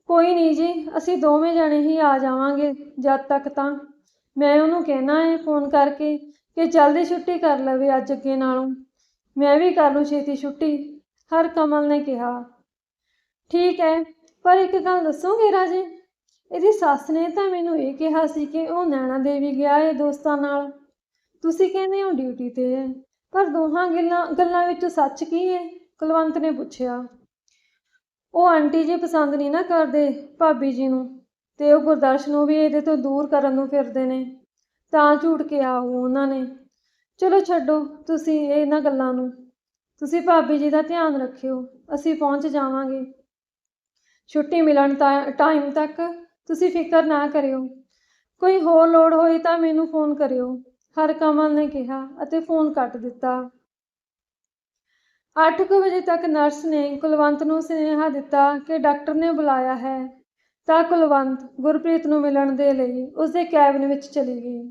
ਕੋਈ ਨਹੀਂ ਜੀ, ਅਸੀਂ ਦੋਵੇਂ ਜਣੇ ਹੀ ਆ ਜਾਵਾਂਗੇ, ਜਦ ਤੱਕ ਤਾਂ। ਮੈਂ ਉਹਨੂੰ ਕਹਿਣਾ ਹੈ ਫੋਨ ਕਰਕੇ ਕਿ ਜਲਦੀ ਛੁੱਟੀ ਕਰ ਲਵੇ ਅੱਜ ਅੱਗੇ ਨਾਲੋਂ। ਮੈਂ ਵੀ ਕਰ ਲੂੰ ਛੇਤੀ ਛੁੱਟੀ ਹਰ ਕਮਲ ਨੇ ਕਿਹਾ। ਠੀਕ ਹੈ, ਪਰ ਇੱਕ ਗੱਲ ਦੱਸੋਗੇ ਰਾਜੇ? ਇਹਦੀ ਸੱਸ ਨੇ ਤਾਂ ਮੈਨੂੰ ਇਹ ਕਿਹਾ ਸੀ ਕਿ ਉਹ ਨੈਣਾ ਦੇਵੀ ਗਿਆ ਹੈ ਦੋਸਤਾਂ ਨਾਲ। ਤੁਸੀਂ ਕਹਿੰਦੇ ਹੋ ਡਿਊਟੀ ਤੇ ਹੈ, ਪਰ ਦੋਹਾਂ ਗੱਲਾਂ ਗੱਲਾਂ ਵਿੱਚ ਸੱਚ ਕੀ ਹੈ? ਕੁਲਵੰਤ ਨੇ ਪੁੱਛਿਆ। ਉਹ ਆਂਟੀ ਜੀ ਪਸੰਦ ਨਹੀਂ ਨਾ ਕਰਦੇ ਭਾਬੀ ਜੀ ਨੂੰ, ਤੇ ਉਹ ਗੁਰਦਰਸ਼ ਨੂੰ ਵੀ ਇਹਦੇ ਤੋਂ ਦੂਰ ਕਰਨ ਨੂੰ ਫਿਰਦੇ ਨੇ। ਤਾਂ ਝੂਠ ਕੇ ਉਹ ਉਹਨਾਂ ਨੇ। ਚਲੋ ਛੱਡੋ ਤੁਸੀਂ ਇਹਨਾਂ ਗੱਲਾਂ ਨੂੰ। ਤੁਸੀਂ ਭਾਬੀ ਜੀ ਦਾ ਧਿਆਨ ਰੱਖਿਓ, ਅਸੀਂ ਪਹੁੰਚ ਜਾਵਾਂਗੇ। ਛੁੱਟੀ ਮਿਲਣ ਟਾਈਮ ਤੱਕ ਤੁਸੀਂ ਫਿਕਰ ਨਾ ਕਰਿਓ। ਕੋਈ ਹੋਰ ਲੋੜ ਹੋਈ ਤਾਂ ਮੈਨੂੰ ਫੋਨ ਕਰਿਓ। ਹਰ ਕਮਲ ਨੇ ਕਿਹਾ ਅਤੇ ਫੋਨ ਕੱਟ ਦਿੱਤਾ। ਅੱਠ ਕੁ ਵਜੇ ਤੱਕ ਨਰਸ ਨੇ ਕੁਲਵੰਤ ਨੂੰ ਸੁਨੇਹਾ ਦਿੱਤਾ ਕਿ ਡਾਕਟਰ ਨੇ ਬੁਲਾਇਆ ਹੈ। ਤਾਂ ਕੁਲਵੰਤ ਗੁਰਪ੍ਰੀਤ ਨੂੰ ਮਿਲਣ ਦੇ ਲਈ ਉਸਦੇ ਕੈਬਨ ਵਿੱਚ ਚਲੀ ਗਈ।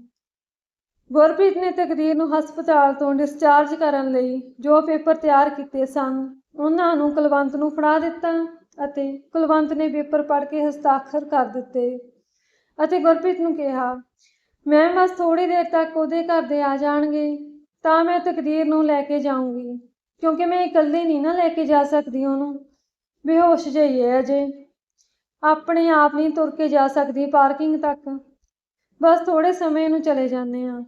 ਗੁਰਪ੍ਰੀਤ ਨੇ ਤਕਦੀਰ ਨੂੰ ਹਸਪਤਾਲ ਤੋਂ ਡਿਸਚਾਰਜ ਕਰਨ ਲਈ ਜੋ ਪੇਪਰ ਤਿਆਰ ਕੀਤੇ ਸਨ, ਉਹਨਾਂ ਨੂੰ ਕੁਲਵੰਤ ਨੂੰ ਫੜਾ ਦਿੱਤਾ। ਅਤੇ ਕੁਲਵੰਤ ਨੇ ਪੇਪਰ ਪੜ੍ਹ ਕੇ ਹਸਤਾਖਰ ਕਰ ਦਿੱਤੇ ਅਤੇ ਗੁਰਪ੍ਰੀਤ ਨੂੰ ਕਿਹਾ, ਮੈਂ ਬਸ ਥੋੜੀ ਦੇਰ ਤੱਕ ਉਹਦੇ ਘਰ ਦੇ ਆ ਜਾਣਗੇ, ਤਾਂ ਮੈਂ ਤਕਦੀਰ ਨੂੰ ਲੈ ਕੇ ਜਾਊਂਗੀ, ਕਿਉਂਕਿ ਮੈਂ ਇਕੱਲੀ ਨਹੀਂ ਨਾ ਲੈ ਕੇ ਜਾ ਸਕਦੀ ਉਹਨੂੰ। ਬੇਹੋਸ਼ ਜਿਹੀ ਹੈ ਅਜੇ। ਆਪਣੇ ਆਪ ਨਹੀਂ ਤੁਰ ਕੇ ਜਾ ਸਕਦੀ ਪਾਰਕਿੰਗ ਤੱਕ। ਬਸ ਥੋੜੇ ਸਮੇਂ ਨੂੰ ਚਲੇ ਜਾਂਦੇ ਆ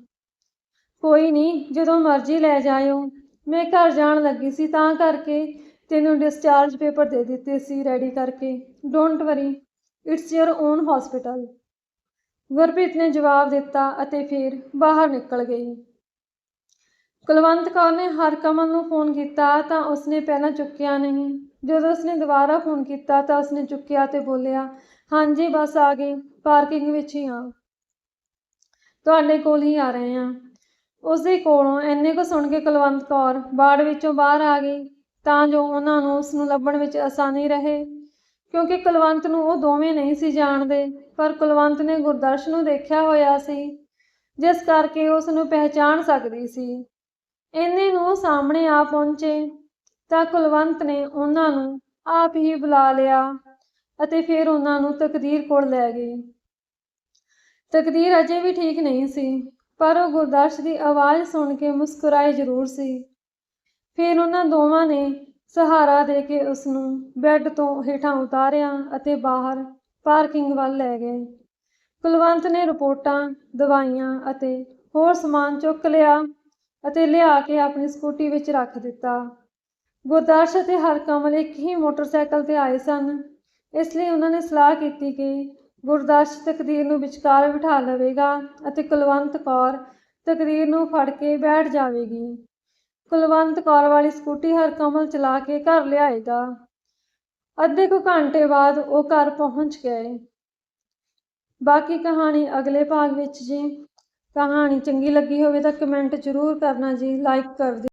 ਕੋਈ ਨਹੀਂ, ਜਦੋਂ ਮਰਜ਼ੀ ਲੈ ਜਾਇਓ। ਮੈਂ ਘਰ ਜਾਣ ਲੱਗੀ ਸੀ ਤਾਂ ਕਰਕੇ ਤੈਨੂੰ ਡਿਸਚਾਰਜ ਪੇਪਰ ਦੇ ਦਿੱਤੇ ਸੀ ਰੈਡੀ ਕਰਕੇ। Don't worry it's your own hospital Gurpreet ਨੇ ਜਵਾਬ ਦਿੱਤਾ ਅਤੇ ਫਿਰ ਬਾਹਰ ਨਿਕਲ ਗਈ। ਕੁਲਵੰਤ ਕੌਰ ਨੇ ਹਰਕਮਲ ਨੂੰ ਫੋਨ ਕੀਤਾ ਤਾਂ ਉਸਨੇ ਪਹਿਲਾਂ ਚੁੱਕਿਆ ਨਹੀਂ। ਜਦੋਂ ਉਸਨੇ ਦੁਬਾਰਾ ਫੋਨ ਕੀਤਾ ਤਾਂ ਉਸਨੇ ਚੁੱਕਿਆ ਤੇ ਬੋਲਿਆ, ਹਾਂਜੀ, ਬਸ ਆ ਗਏ ਪਾਰਕਿੰਗ ਵਿੱਚ ਹੀ ਆ ਤੁਹਾਡੇ ਕੋਲ ਹੀ ਆ ਰਹੇ ਹਾਂ। ਉਸਦੇ ਕੋਲੋਂ ਇੰਨੇ ਕੁ ਸੁਣ ਕੇ ਕੁਲਵੰਤ ਕੌਰ ਬਾੜ ਵਿੱਚੋਂ ਬਾਹਰ ਆ ਗਈ। ਤਾਂ ਜੋ ਉਹਨਾਂ ਨੂੰ ਉਸ ਨੂੰ ਲੱਭਣ ਵਿੱਚ ਆਸਾਨੀ ਰਹੇ। ਕਿਉਂਕਿ ਕੁਲਵੰਤ ਨੂੰ ਉਹ ਦੋਵੇਂ ਨਹੀਂ ਸੀ ਜਾਣਦੇ, ਪਰ ਕੁਲਵੰਤ ਨੇ ਗੁਰਦਰਸ਼ ਨੂੰ ਦੇਖਿਆ ਹੋਇਆ ਸੀ, ਜਿਸ ਕਰਕੇ ਉਸ ਨੂੰ ਪਹਿਚਾਣ ਸਕਦੀ ਸੀ। ਇੰਨੇ ਨੂੰ ਸਾਹਮਣੇ ਆ ਪਹੁੰਚੇ, ਤਾਂ ਕੁਲਵੰਤ ਨੇ ਉਹਨਾਂ ਨੂੰ ਆਪ ਹੀ ਬੁਲਾ ਲਿਆ ਅਤੇ ਫਿਰ ਉਹਨਾਂ ਨੂੰ ਤਕਦੀਰ ਕੋਲ ਲੈ ਗਈ ਤਕਦੀਰ ਅਜੇ ਵੀ ਠੀਕ ਨਹੀਂ ਸੀ, ਪਰ ਉਹ ਗੁਰਦਾਸ਼ ਦੀ ਆਵਾਜ਼ ਸੁਣ ਕੇ ਮੁਸਕਰਾਏ ਜ਼ਰੂਰ ਸੀ। ਫਿਰ ਉਹਨਾਂ ਦੋਵਾਂ ਨੇ ਸਹਾਰਾ ਦੇ ਕੇ ਉਸ ਨੂੰ ਬੈੱਡ ਤੋਂ ਹੇਠਾਂ ਉਤਾਰਿਆ ਅਤੇ ਬਾਹਰ ਪਾਰਕਿੰਗ ਵੱਲ ਲੈ ਗਏ। ਕੁਲਵੰਤ ਨੇ ਰਿਪੋਰਟਾਂ, ਦਵਾਈਆਂ ਅਤੇ ਹੋਰ ਸਮਾਨ ਚੁੱਕ ਲਿਆ ਅਤੇ ਲਿਆ ਕੇ ਆਪਣੀ ਸਕੂਟੀ ਵਿੱਚ ਰੱਖ ਦਿੱਤਾ। ਗੁਰਦਾਸ਼ ਅਤੇ ਹਰਕਮਲ ਇੱਕ ਹੀ ਮੋਟਰਸਾਈਕਲ ਤੇ ਆਏ ਸਨ। ਇਸ ਲਈ ਉਹਨਾਂ ਨੇ ਸਲਾਹ ਕੀਤੀ ਕਿ ਗੁਰਦਾਸ਼ ਤਕਦੀਰ ਨੂੰ ਵਿਚਕਾਰ ਬਿਠਾ ਲਵੇਗਾ ਅਤੇ ਕੁਲਵੰਤ ਕੌਰ ਤਕਦੀਰ ਨੂੰ ਫੜ ਕੇ ਬੈਠ ਜਾਵੇਗੀ। ਕੁਲਵੰਤ ਕੌਰ ਵਾਲੀ ਸਕੂਟੀ ਹਰਕਮਲ ਚਲਾ ਕੇ ਘਰ ਲਿਆਏਗਾ। ਅੱਧੇ ਕੁ ਘੰਟੇ ਬਾਅਦ ਉਹ ਘਰ ਪਹੁੰਚ ਗਏ। ਬਾਕੀ ਕਹਾਣੀ ਅਗਲੇ ਭਾਗ ਵਿੱਚ ਜੀ। ਕਹਾਣੀ ਚੰਗੀ ਲੱਗੀ ਹੋਵੇ ਤਾਂ ਕਮੈਂਟ ਜ਼ਰੂਰ ਕਰਨਾ ਜੀ ਲਾਈਕ ਕਰ ਦਿਓ।